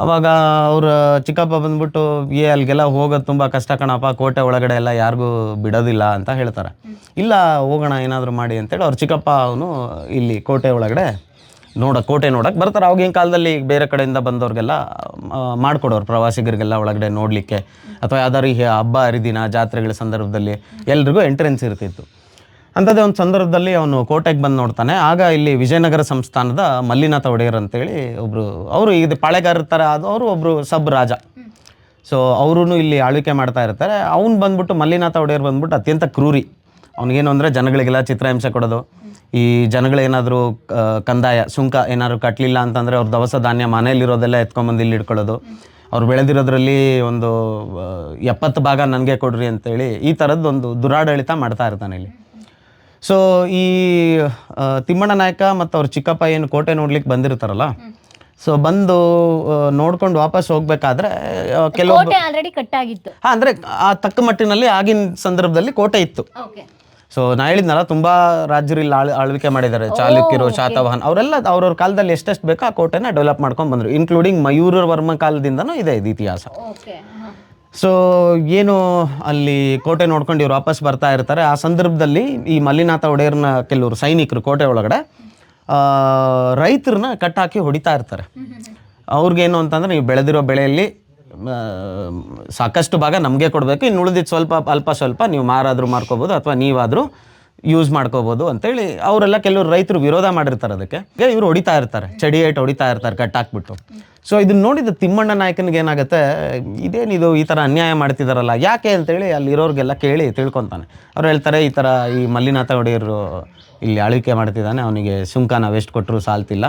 ಅವಾಗ ಅವ್ರ ಚಿಕ್ಕಪ್ಪ ಬಂದ್ಬಿಟ್ಟು, ಏ ಅಲ್ಲಿಗೆಲ್ಲ ಹೋಗೋದು ತುಂಬ ಕಷ್ಟ ಕಣಪ್ಪ, ಕೋಟೆ ಒಳಗಡೆ ಎಲ್ಲ ಯಾರಿಗೂ ಬಿಡೋದಿಲ್ಲ ಅಂತ ಹೇಳ್ತಾರೆ. ಇಲ್ಲ, ಹೋಗೋಣ, ಏನಾದರೂ ಮಾಡಿ ಅಂತೇಳಿ ಅವ್ರ ಚಿಕ್ಕಪ್ಪ ಅವನು ಇಲ್ಲಿ ಕೋಟೆ ಒಳಗಡೆ ನೋಡ, ಕೋಟೆ ನೋಡಕ್ಕೆ ಬರ್ತಾರೆ. ಅವಾಗಿನ ಕಾಲದಲ್ಲಿ ಬೇರೆ ಕಡೆಯಿಂದ ಬಂದವ್ರಿಗೆಲ್ಲ ಮಾಡಿಕೊಡೋರು ಮಾಡ್ಕೊಡೋರು ಪ್ರವಾಸಿಗರಿಗೆಲ್ಲ ಒಳಗಡೆ ನೋಡಲಿಕ್ಕೆ. ಅಥವಾ ಯಾವ್ದಾದ್ರು ಈ ಹಬ್ಬ ಹರಿದಿನ ಜಾತ್ರೆಗಳ ಸಂದರ್ಭದಲ್ಲಿ ಎಲ್ರಿಗೂ ಎಂಟ್ರೆನ್ಸ್ ಇರ್ತಿತ್ತು. ಅಂಥದ್ದೇ ಒಂದು ಸಂದರ್ಭದಲ್ಲಿ ಅವನು ಕೋಟೆಗೆ ಬಂದು ನೋಡ್ತಾನೆ. ಆಗ ಇಲ್ಲಿ ವಿಜಯನಗರ ಸಂಸ್ಥಾನದ ಮಲ್ಲಿನಾಥ ಒಡೆಯರ್ ಅಂತೇಳಿ ಒಬ್ಬರು ಅವರು ಇದು ಪಾಳೆಗಾರರ ಥರ ಅದು ಅವರು ಒಬ್ಬರು ಸಬ್ ರಾಜ. ಸೊ ಅವರು ಇಲ್ಲಿ ಆಳ್ವಿಕೆ ಮಾಡ್ತಾ ಇರ್ತಾರೆ. ಅವ್ನು ಬಂದ್ಬಿಟ್ಟು ಮಲ್ಲಿನಾಥ ಒಡೆಯರ್ ಬಂದ್ಬಿಟ್ಟು ಅತ್ಯಂತ ಕ್ರೂರಿ. ಅವ್ನಿಗೇನು ಅಂದರೆ ಜನಗಳಿಗೆಲ್ಲ ಚಿತ್ರಹಿಂಸೆ ಕೊಡೋದು. ಈ ಜನಗಳೇನಾದರೂ ಕಂದಾಯ, ಸುಂಕ ಏನಾದರೂ ಕಟ್ಟಲಿಲ್ಲ ಅಂತಂದರೆ ಅವ್ರ ದವಸ ಧಾನ್ಯ ಮನೆಯಲ್ಲಿರೋದೆಲ್ಲ ಎತ್ಕೊಂಬಂದು ಇಲ್ಲಿ ಇಟ್ಕೊಳ್ಳೋದು. ಅವ್ರು ಬೆಳೆದಿರೋದ್ರಲ್ಲಿ ಒಂದು ಎಪ್ಪತ್ತು ಭಾಗ ನನಗೆ ಕೊಡ್ರಿ ಅಂತೇಳಿ ಈ ಥರದ್ದೊಂದು ದುರಾಡಳಿತ ಮಾಡ್ತಾ ಇರ್ತಾನೆ ಇಲ್ಲಿ. ಸೊ ಈ ತಿಮ್ಮಣ್ಣ ನಾಯಕ ಮತ್ತು ಅವ್ರ ಚಿಕ್ಕಪ್ಪ ಏನು ಕೋಟೆ ನೋಡ್ಲಿಕ್ಕೆ ಬಂದಿರ್ತಾರಲ್ಲ? ಸೊ ಬಂದು ನೋಡ್ಕೊಂಡು ವಾಪಸ್ ಹೋಗ್ಬೇಕಾದ್ರೆ ಕೆಲವೊಬ್ಬ
ಕೋಟೆ ಆಲ್ರೆಡಿ
ಹಾ ಅಂದ್ರೆ ಆ ತಕ್ಕ ಮಟ್ಟಿನಲ್ಲಿ ಆಗಿನ ಸಂದರ್ಭದಲ್ಲಿ ಕೋಟೆ ಇತ್ತು.
ಓಕೆ
ಸೊ ನಾ ಹೇಳಿದ್ನಲ್ಲ ತುಂಬಾ ರಾಜ್ಯರು ಇಲ್ಲಿ ಆಳ್ ಆಳ್ವಿಕೆ ಮಾಡಿದ್ದಾರೆ. ಚಾಲುಕ್ಯರು ಶಾತವಾಹನ್ ಅವರೆಲ್ಲ ಅವ್ರವ್ರ ಕಾಲದಲ್ಲಿ ಎಷ್ಟೆಷ್ಟು ಬೇಕೋ ಆ ಕೋಟೆನ ಡೆವಲಪ್ ಮಾಡ್ಕೊಂಡ್ ಬಂದ್ರು. ಇನ್ಕ್ಲೂಡಿಂಗ್ ಮಯೂರ ವರ್ಮ ಕಾಲದಿಂದನೂ ಇದೆ ಇದು ಇತಿಹಾಸ.
ಓಕೆ
ಸೊ ಏನು ಅಲ್ಲಿ ಕೋಟೆ ನೋಡ್ಕೊಂಡು ಇವ್ರು ವಾಪಸ್ ಬರ್ತಾ ಇರ್ತಾರೆ. ಆ ಸಂದರ್ಭದಲ್ಲಿ ಈ ಮಲ್ಲಿನಾಥ ಒಡೆಯರ್ನ ಕೆಲವರು ಸೈನಿಕರು ಕೋಟೆ ಒಳಗಡೆ ರೈತರನ್ನ ಕಟ್ಟಾಕಿ ಹೊಡಿತಾ ಇರ್ತಾರೆ. ಅವ್ರಿಗೇನು ಅಂತಂದ್ರೆ ನೀವು ಬೆಳೆದಿರೋ ಬೆಳೆಯಲ್ಲಿ ಸಾಕಷ್ಟು ಭಾಗ ನಮಗೆ ಕೊಡಬೇಕು. ಇನ್ನು ಉಳಿದಿದ್ದು ಸ್ವಲ್ಪ, ಅಲ್ಪ ಸ್ವಲ್ಪ ನೀವು ಮಾರಾದರೂ ಮಾರ್ಕೋಬೋದು ಅಥವಾ ನೀವಾದರೂ ಯೂಸ್ ಮಾಡ್ಕೋಬೋದು ಅಂತೇಳಿ ಅವರೆಲ್ಲ ಕೆಲವರು ರೈತರು ವಿರೋಧ ಮಾಡಿರ್ತಾರೆ ಅದಕ್ಕೆ. ಇವರು ಹೊಡಿತಾ ಇರ್ತಾರೆ. ಚಡಿ ಏಟ್ ಹೊಡಿತಾ ಇರ್ತಾರೆ ಕಟ್ಟಾಕ್ಬಿಟ್ಟು ಸೊ ಇದನ್ನ ನೋಡಿದ ತಿಮ್ಮಣ್ಣ ನಾಯಕನಿಗೆ ಏನಾಗುತ್ತೆ ಇದೇನಿದು ಈ ಥರ ಅನ್ಯಾಯ ಮಾಡ್ತಿದಾರಲ್ಲ, ಯಾಕೆ ಅಂತೇಳಿ ಅಲ್ಲಿರೋರಿಗೆಲ್ಲ ಕೇಳಿ ತಿಳ್ಕೊತಾನೆ. ಅವ್ರು ಹೇಳ್ತಾರೆ, ಈ ಥರ ಈ ಮಲ್ಲಿನಾಥ ಒಡೆಯರು ಇಲ್ಲಿ ಆಳ್ವಿಕೆ ಮಾಡ್ತಿದ್ದಾನೆ, ಅವನಿಗೆ ಸುಂಕ ನಾವು ಎಷ್ಟು ಕೊಟ್ಟರು ಸಾಲ್ತಿಲ್ಲ.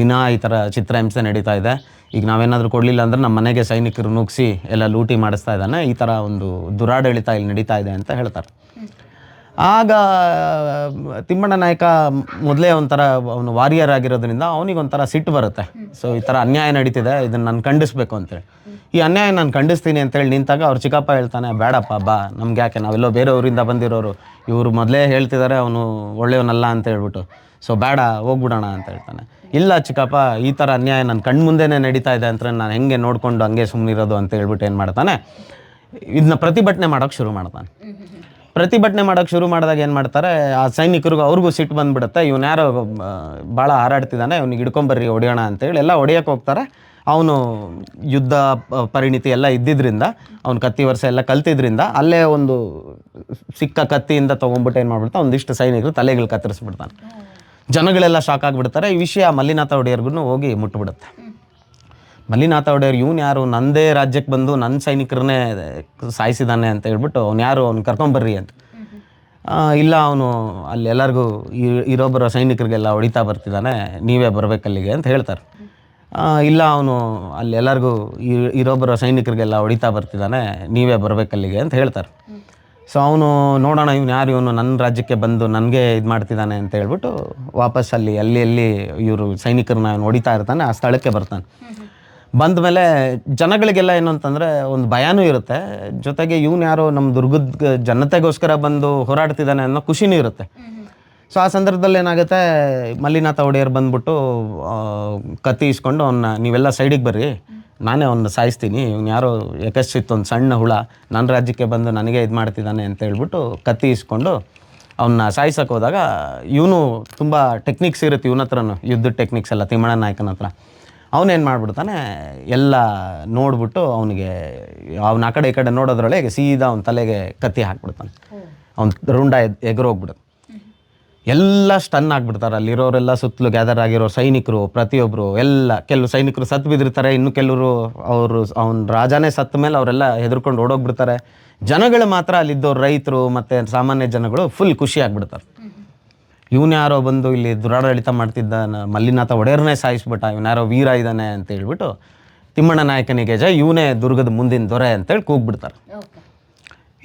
ದಿನ ಈ ಥರ ಚಿತ್ರಹಿಂಸೆ ನಡೀತಾ ಇದೆ. ಈಗ ನಾವೇನಾದರೂ ಕೊಡಲಿಲ್ಲ ಅಂದ್ರೆ ನಮ್ಮ ಮನೆಗೆ ಸೈನಿಕರು ನುಗ್ಸಿ ಎಲ್ಲ ಲೂಟಿ ಮಾಡಿಸ್ತಾ ಇದ್ದಾನೆ. ಈ ಥರ ಒಂದು ದುರಾಡಳಿತ ಇಲ್ಲಿ ನಡೀತಾ ಇದೆ ಅಂತ ಹೇಳ್ತಾರೆ. ಆಗ ತಿಮ್ಮಣ್ಣ ನಾಯಕ ಮೊದಲೇ ಒಂಥರ ಅವನು ವಾರಿಯರ್ ಆಗಿರೋದ್ರಿಂದ ಅವನಿಗೆ ಒಂಥರ ಸಿಟ್ಟು ಬರುತ್ತೆ. ಸೊ ಈ ಥರ ಅನ್ಯಾಯ ನಡೀತಿದೆ, ಇದನ್ನು ನಾನು ಖಂಡಿಸ್ಬೇಕು ಅಂತೇಳಿ. ಈ ಅನ್ಯಾಯ ನಾನು ಖಂಡಿಸ್ತೀನಿ ಅಂತೇಳಿ ನಿಂತಾಗ ಅವ್ರು ಚಿಕ್ಕಪ್ಪ ಹೇಳ್ತಾನೆ ಬೇಡಪ್ಪ ಬಾ, ನಮ್ಗೆ ಯಾಕೆ, ನಾವೆಲ್ಲೋ ಬೇರೆಯವರಿಂದ ಬಂದಿರೋರು. ಇವರು ಮೊದಲೇ ಹೇಳ್ತಿದ್ದಾರೆ ಅವನು ಒಳ್ಳೆಯವನಲ್ಲ ಅಂತ ಹೇಳ್ಬಿಟ್ಟು. ಸೊ ಬೇಡ ಹೋಗ್ಬಿಡೋಣ ಅಂತ ಹೇಳ್ತಾನೆ. ಇಲ್ಲ ಚಿಕ್ಕಪ್ಪ, ಈ ಥರ ಅನ್ಯಾಯ ನನ್ನ ಕಣ್ಣು ಮುಂದೆನೇ ನಡೀತಾ ಇದೆ ಅಂತ ನಾನು ಹೆಂಗೆ ನೋಡ್ಕೊಂಡು ಹಂಗೆ ಸುಮ್ಮನಿರೋದು ಅಂತ ಹೇಳ್ಬಿಟ್ಟು ಏನು ಮಾಡ್ತಾನೆ ಇದನ್ನ ಪ್ರತಿಭಟನೆ ಮಾಡೋಕ್ಕೆ ಶುರು ಮಾಡ್ತಾನೆ. ಪ್ರತಿಭಟನೆ ಮಾಡೋಕೆ ಶುರು ಮಾಡಿದಾಗ ಏನು ಮಾಡ್ತಾರೆ, ಆ ಸೈನಿಕರಿಗೂ ಅವ್ರಿಗೂ ಸಿಟ್ಟು ಬಂದ್ಬಿಡುತ್ತೆ. ಇವನು ಯಾರೋ ಭಾಳ ಹಾರಾಡ್ತಿದ್ದಾನೆ, ಇವ್ನಿಗೆ ಹಿಡ್ಕೊಂಬರ್ರಿ, ಹೊಡೆಯೋಣ ಅಂತೇಳಿ ಎಲ್ಲ ಹೊಡೆಯೋಕೆ ಹೋಗ್ತಾರೆ. ಅವನು ಯುದ್ಧ ಪರಿಣಿತಿ ಎಲ್ಲ ಇದ್ದಿದ್ದರಿಂದ ಅವ್ನು ಕತ್ತಿ ವರ್ಷ ಎಲ್ಲ ಕಲ್ತಿದ್ರಿಂದ, ಅಲ್ಲೇ ಒಂದು ಸಿಕ್ಕ ಕತ್ತಿಯಿಂದ ತೊಗೊಂಡ್ಬಿಟ್ಟು ಏನು ಮಾಡ್ಬಿಡ್ತಾನೆ ಒಂದಿಷ್ಟು ಸೈನಿಕರು ತಲೆಗಳು ಕತ್ತರಿಸ್ಬಿಡ್ತಾನೆ. ಜನಗಳೆಲ್ಲ ಶಾಕ್ ಆಗಿಬಿಡ್ತಾರೆ. ಈ ವಿಷಯ ಮಲ್ಲಿನಾಥ ಒಡೆಯರ್ಗೂ ಹೋಗಿ ಮುಟ್ಬಿಡುತ್ತೆ. ಮಲ್ಲಿನಾಥ ಒಡೆಯರ್, ಇವನು ಯಾರು? ನಂದೇ ರಾಜ್ಯಕ್ಕೆ ಬಂದು ನನ್ನ ಸೈನಿಕರನ್ನೇ ಸಾಯಿಸಿದಾನೆ ಅಂತ ಹೇಳ್ಬಿಟ್ಟು ಅವ್ನು ಯಾರು? ಅವ್ನು ಕರ್ಕೊಂಬರ್ರಿ ಅಂತ. ಇಲ್ಲ, ಅವನು ಅಲ್ಲಿ ಎಲ್ಲರಿಗೂ ಇರೋಬ್ಬರ ಸೈನಿಕರಿಗೆಲ್ಲ ಹೊಡಿತಾ ಬರ್ತಿದ್ದಾನೆ ನೀವೇ ಬರ್ಬೇಕಲ್ಲಿಗೆ ಅಂತ ಹೇಳ್ತಾರೆ. ಇಲ್ಲ, ಅವನು ಅಲ್ಲಿ ಎಲ್ಲರಿಗೂ ಇರೋಬ್ಬರ ಸೈನಿಕರಿಗೆಲ್ಲ ಹೊಡಿತಾ ಬರ್ತಿದ್ದಾನೆ ನೀವೇ ಬರ್ಬೇಕಲ್ಲಿಗೆ ಅಂತ ಹೇಳ್ತಾರೆ. ಸೊ ಅವನು ನೋಡೋಣ, ಇವ್ನು ಯಾರು? ಇವನು ನನ್ನ ರಾಜ್ಯಕ್ಕೆ ಬಂದು ನನಗೆ ಇದು ಮಾಡ್ತಿದ್ದಾನೆ ಅಂತ ಹೇಳ್ಬಿಟ್ಟು ವಾಪಸ್ ಅಲ್ಲಿ ಅಲ್ಲಿ ಅಲ್ಲಿ ಇವರು ಸೈನಿಕರನ್ನ ಹೊಡಿತಾ ಇರ್ತಾನೆ, ಆ ಸ್ಥಳಕ್ಕೆ ಬರ್ತಾನೆ. ಬಂದ ಮೇಲೆ ಜನಗಳಿಗೆಲ್ಲ ಏನು ಅಂತಂದರೆ ಒಂದು ಭಯನೂ ಇರುತ್ತೆ. ಜೊತೆಗೆ ಇವನು ಯಾರೋ ನಮ್ಮ ದುರ್ಗದ ಜನತೆಗೋಸ್ಕರ ಬಂದು ಹೋರಾಡ್ತಿದ್ದಾನೆ ಅನ್ನೋ ಖುಷಿನೂ ಇರುತ್ತೆ. ಸೊ ಆ ಸಂದರ್ಭದಲ್ಲಿ ಏನಾಗುತ್ತೆ, ಮಲ್ಲಿನಾಥ ಒಡೆಯರ್ ಬಂದ್ಬಿಟ್ಟು ಕತ್ತಿ ಇಸ್ಕೊಂಡು ಅವನ್ನ ನೀವೆಲ್ಲ ಸೈಡಿಗೆ ಬರ್ರಿ. ನಾನೇ ಅವನ್ನ ಸಾಯಿಸ್ತೀನಿ. ಇವ್ನು ಯಾರೋ ಯಕಸ್ಸಿತ್ತು ಒಂದು ಸಣ್ಣ ಹುಳ ನನ್ನ ರಾಜ್ಯಕ್ಕೆ ಬಂದು ನನಗೆ ಇದು ಮಾಡ್ತಿದ್ದಾನೆ ಅಂತ ಹೇಳ್ಬಿಟ್ಟು ಕತ್ತಿ ಇಸ್ಕೊಂಡು ಅವನ್ನ ಸಾಯಿಸಕ್ಕೆ ಹೋದಾಗ ಇವನು ತುಂಬ ಟೆಕ್ನಿಕ್ಸ್ ಇರುತ್ತೆ ಇವನ ಹತ್ರನೂ. ಯುದ್ಧ ಟೆಕ್ನಿಕ್ಸ್ ಎಲ್ಲ ತಿಮ್ಮಣ್ಣ ನಾಯಕನ ಹತ್ರ. ಅವನೇನು ಮಾಡ್ಬಿಡ್ತಾನೆ ಎಲ್ಲ ನೋಡ್ಬಿಟ್ಟು ಅವನಿಗೆ ಅವನ ಆ ಕಡೆ ಈ ಕಡೆ ನೋಡೋದ್ರೊಳಗೆ ಸೀದಾ ಅವನ ತಲೆಗೆ ಕತ್ತಿ ಹಾಕ್ಬಿಡ್ತಾನೆ. ಅವ್ನ ರುಂಡ ಎಗ್ರ ಎಗರೋಗ್ಬಿಡುತ್ತೆ. ಎಲ್ಲ ಸ್ಟನ್ ಆಗ್ಬಿಡ್ತಾರೆ. ಅಲ್ಲಿರೋರೆಲ್ಲ ಸುತ್ತಲೂ ಗ್ಯಾದರ್ ಆಗಿರೋ ಸೈನಿಕರು ಪ್ರತಿಯೊಬ್ಬರು ಎಲ್ಲ ಕೆಲವು ಸೈನಿಕರು ಸತ್ತು ಬಿದ್ದಿರ್ತಾರೆ ಇನ್ನು ಕೆಲವರು ಅವರು ಅವ್ನ ರಾಜಾನೇ ಸತ್ತ ಮೇಲೆ ಅವರೆಲ್ಲ ಹೆದರ್ಕೊಂಡು ಓಡೋಗ್ಬಿಡ್ತಾರೆ. ಜನಗಳು ಮಾತ್ರ ಅಲ್ಲಿದ್ದವ್ರು ರೈತರು ಮತ್ತು ಸಾಮಾನ್ಯ ಜನಗಳು ಫುಲ್ ಖುಷಿ ಆಗ್ಬಿಡ್ತಾರೆ. ಇವನು ಯಾರೋ ಬಂದು ಇಲ್ಲಿ ದುರಾಡಳಿತ ಮಾಡ್ತಿದ್ದ ಮಲ್ಲಿನಾಥ ಒಡೆಯರನ್ನೇ ಸಾಯಿಸ್ಬಿಟ್ಟ ಇವನು ಯಾರೋ ವೀರ ಇದ್ದಾನೆ ಅಂತ ಹೇಳ್ಬಿಟ್ಟು ತಿಮ್ಮಣ್ಣ ನಾಯಕನಿಗೆ ಜಯ ಇವನೇ ದುರ್ಗದ ಮುಂದಿನ ದೊರೆ ಅಂತೇಳಿ ಕೂಗ್ಬಿಡ್ತಾರೆ.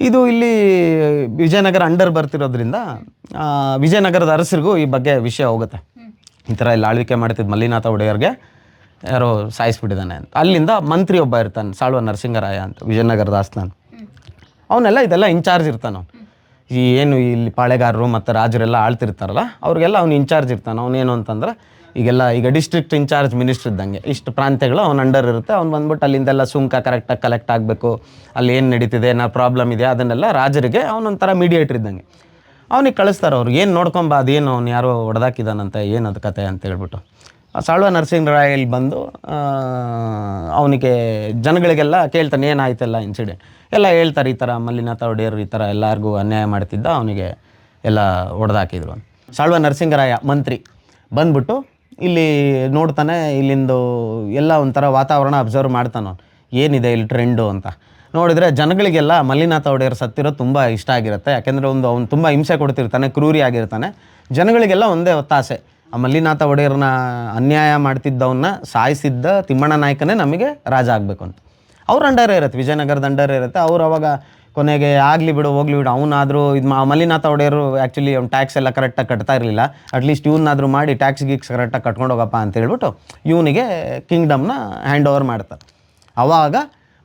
ಇದು ಇಲ್ಲಿ ವಿಜಯನಗರ ಅಂಡರ್ ಬರ್ತಿರೋದ್ರಿಂದ ವಿಜಯನಗರದ ಅರಸರಿಗೂ ಈ ಬಗ್ಗೆ ವಿಷಯ ಹೋಗುತ್ತೆ. ಈ ಥರ ಇಲ್ಲಿ ಆಳ್ವಿಕೆ ಮಾಡ್ತಿದ್ದ ಮಲ್ಲಿನಾಥ ಒಡೆಯರ್ಗೆ ಯಾರೋ ಸಾಯಿಸ್ಬಿಟ್ಟಿದ್ದಾನೆ ಅಂತ. ಅಲ್ಲಿಂದ ಮಂತ್ರಿ ಒಬ್ಬ ಇರ್ತಾನೆ ಸಾಳ್ವ ನರಸಿಂಗರಾಯ ಅಂತ ವಿಜಯನಗರದ ಆಸ್ಥಾನ. ಅವನ್ನೆಲ್ಲ ಇದೆಲ್ಲ ಇನ್ಚಾರ್ಜ್ ಇರ್ತಾನೆ ಅವ್ನು. ಈ ಏನು ಇಲ್ಲಿ ಪಾಳೆಗಾರರು ಮತ್ತು ರಾಜರೆಲ್ಲ ಆಳ್ತಿರ್ತಾರಲ್ಲ, ಅವ್ರಿಗೆಲ್ಲ ಅವ್ನು ಇನ್ಚಾರ್ಜ್ ಇರ್ತಾನೆ. ಅವನೇನು ಅಂತಂದ್ರೆ, ಈಗೆಲ್ಲ ಈಗ ಡಿಸ್ಟ್ರಿಕ್ಟ್ ಇನ್ಚಾರ್ಜ್ ಮಿನಿಸ್ಟರ್ ಇದ್ದಂಗೆ. ಇಷ್ಟು ಪ್ರಾಂತ್ಯಗಳು ಅವ್ನು ಅಂಡರ್ ಇರುತ್ತೆ. ಅವ್ನು ಬಂದ್ಬಿಟ್ಟು ಅಲ್ಲಿಂದೆಲ್ಲ ಸುಂಕ ಕರೆಕ್ಟಾಗಿ ಕಲೆಕ್ಟ್ ಆಗಬೇಕು. ಅಲ್ಲಿ ಏನು ನಡೀತಿದೆ ಏನಾರು ಪ್ರಾಬ್ಲಮ್ ಇದೆ ಅದನ್ನೆಲ್ಲ ರಾಜರಿಗೆ ಅವನೊಂಥರ ಮೀಡಿಯೇಟ್ರ್ ಇದ್ದಂಗೆ. ಅವನಿಗೆ ಕಳಿಸ್ತಾರೆ ಅವ್ರು. ಏನು ನೋಡ್ಕೊಂಬ, ಅದೇನು ಅವ್ನು ಯಾರೋ ಹೊಡೆದಾಕಿದಾನಂತೆ ಏನು ಅದು ಕತೆ ಅಂತ ಹೇಳ್ಬಿಟ್ಟು. ಸಾಳ್ವ ನರಸಿಂಹರಾಯ ಇಲ್ಲಿ ಬಂದು ಅವನಿಗೆ ಜನಗಳಿಗೆಲ್ಲ ಕೇಳ್ತಾನೆ, ಏನಾಯ್ತಲ್ಲ ಇನ್ಸಿಡೆಂಟ್ ಎಲ್ಲ ಹೇಳ್ತಾರೆ, ಈ ಥರ ಮಲ್ಲಿನಾಥ ಒಡೆಯರು ಈ ಥರ ಎಲ್ಲರಿಗೂ ಅನ್ಯಾಯ ಮಾಡ್ತಿದ್ದ, ಅವನಿಗೆ ಎಲ್ಲ ಹೊಡೆದಾಕಿದ್ರು ಅಂತ. ಸಾಳ್ವ ನರಸಿಂಹರಾಯ ಮಂತ್ರಿ ಬಂದ್ಬಿಟ್ಟು ಇಲ್ಲಿ ನೋಡ್ತಾನೆ, ಇಲ್ಲಿಂದು ಎಲ್ಲ ಒಂಥರ ವಾತಾವರಣ ಅಬ್ಸರ್ವ್ ಮಾಡ್ತಾನೆ ಅವನು. ಏನಿದೆ ಇಲ್ಲಿ ಟ್ರೆಂಡು ಅಂತ? ನೋಡಿದರೆ ಜನಗಳಿಗೆಲ್ಲ ಮಲ್ಲಿನಾಥ ಒಡೆಯರ್ ಸತ್ತಿರೋ ತುಂಬ ಇಷ್ಟ ಆಗಿರುತ್ತೆ. ಯಾಕೆಂದರೆ ಒಂದು ಅವ್ನು ತುಂಬ ಹಿಂಸೆ ಕೊಡ್ತಿರ್ತಾನೆ, ಕ್ರೂರಿ ಆಗಿರ್ತಾನೆ. ಜನಗಳಿಗೆಲ್ಲ ಒಂದೇ ಒತ್ತಾಸೆ. ಆ ಮಲ್ಲಿನಾಥ ಒಡೆಯರ್ನ ಅನ್ಯಾಯ ಮಾಡ್ತಿದ್ದವನ್ನ ಸಾಯಿಸಿದ್ದ ತಿಮ್ಮಣ್ಣ ನಾಯಕನೇ ನಮಗೆ ರಾಜ ಆಗಬೇಕು ಅಂತ. ಅವ್ರ ಅಂಡರೇ ಇರುತ್ತೆ, ವಿಜಯನಗರದ ಅಂಡರೇ ಇರುತ್ತೆ. ಅವ್ರು ಅವಾಗ ಕೊನೆಗೆ ಆಗಲಿ ಬಿಡು, ಹೋಗ್ಲಿ ಬಿಡು, ಅವನಾದರೂ ಇದು ಮಲ್ಲಿನಾಥ ಒಡೆಯರು ಆ್ಯಕ್ಚುಲಿ ಅವ್ನು ಟ್ಯಾಕ್ಸ್ ಎಲ್ಲ ಕರೆಕ್ಟಾಗಿ ಕಟ್ತಾ ಇರಲಿಲ್ಲ. ಅಟ್ಲೀಸ್ಟ್ ಇವನ್ನಾದರೂ ಮಾಡಿ ಟ್ಯಾಕ್ಸ್ ಗೀಕ್ಸ್ ಕರೆಕ್ಟಾಗಿ ಕಟ್ಕೊಂಡು ಹೋಗಪ್ಪ ಅಂತ ಹೇಳ್ಬಿಟ್ಟು ಇವನಿಗೆ ಕಿಂಗ್ಡಮ್ನ ಹ್ಯಾಂಡ್ ಓವರ್ ಮಾಡ್ತಾರೆ. ಅವಾಗ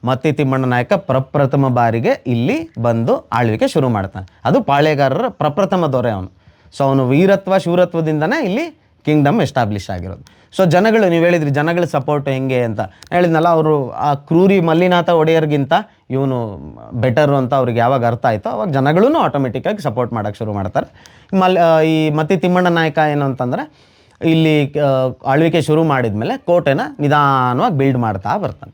ಮತ್ತೆ ತಿಮ್ಮಣ್ಣ ನಾಯಕ ಪ್ರಪ್ರಥಮ ಬಾರಿಗೆ ಇಲ್ಲಿ ಬಂದು ಆಳ್ವಿಕೆ ಶುರು ಮಾಡ್ತಾನೆ. ಅದು ಪಾಳೆಗಾರರ ಪ್ರಪ್ರಥಮ ದೊರೆ ಅವನು. ಸೊ ಅವನು ವೀರತ್ವ, ಶೂರತ್ವದಿಂದನೇ ಇಲ್ಲಿ ಕಿಂಗ್ಡಮ್ ಎಸ್ಟಾಬ್ಲಿಷ್ ಆಗಿರೋದು. ಸೊ ಜನಗಳು, ನೀವು ಹೇಳಿದ್ರಿ, ಜನಗಳ ಸಪೋರ್ಟ್ ಹೆಂಗೆ ಅಂತ. ಹೇಳಿದ್ನಲ್ಲ, ಅವರು ಆ ಕ್ರೂರಿ ಮಲ್ಲಿನಾಥ ಒಡೆಯರ್ಗಿಂತ ಇವನು ಬೆಟರು ಅಂತ ಅವ್ರಿಗೆ ಯಾವಾಗ ಅರ್ಥ ಆಯಿತೋ, ಅವಾಗ ಜನಗಳೂ ಆಟೋಮೆಟಿಕ್ಕಾಗಿ ಸಪೋರ್ಟ್ ಮಾಡೋಕ್ಕೆ ಶುರು ಮಾಡ್ತಾರೆ. ಮಲ್ ಈ ಮತ್ತಿ ತಿಮ್ಮಣ್ಣ ನಾಯಕ ಏನು ಅಂತಂದರೆ, ಇಲ್ಲಿ ಆಳ್ವಿಕೆ ಶುರು ಮಾಡಿದ ಮೇಲೆ ಕೋಟೆನ ನಿಧಾನವಾಗಿ ಬಿಲ್ಡ್ ಮಾಡ್ತಾ ಬರ್ತಾನೆ.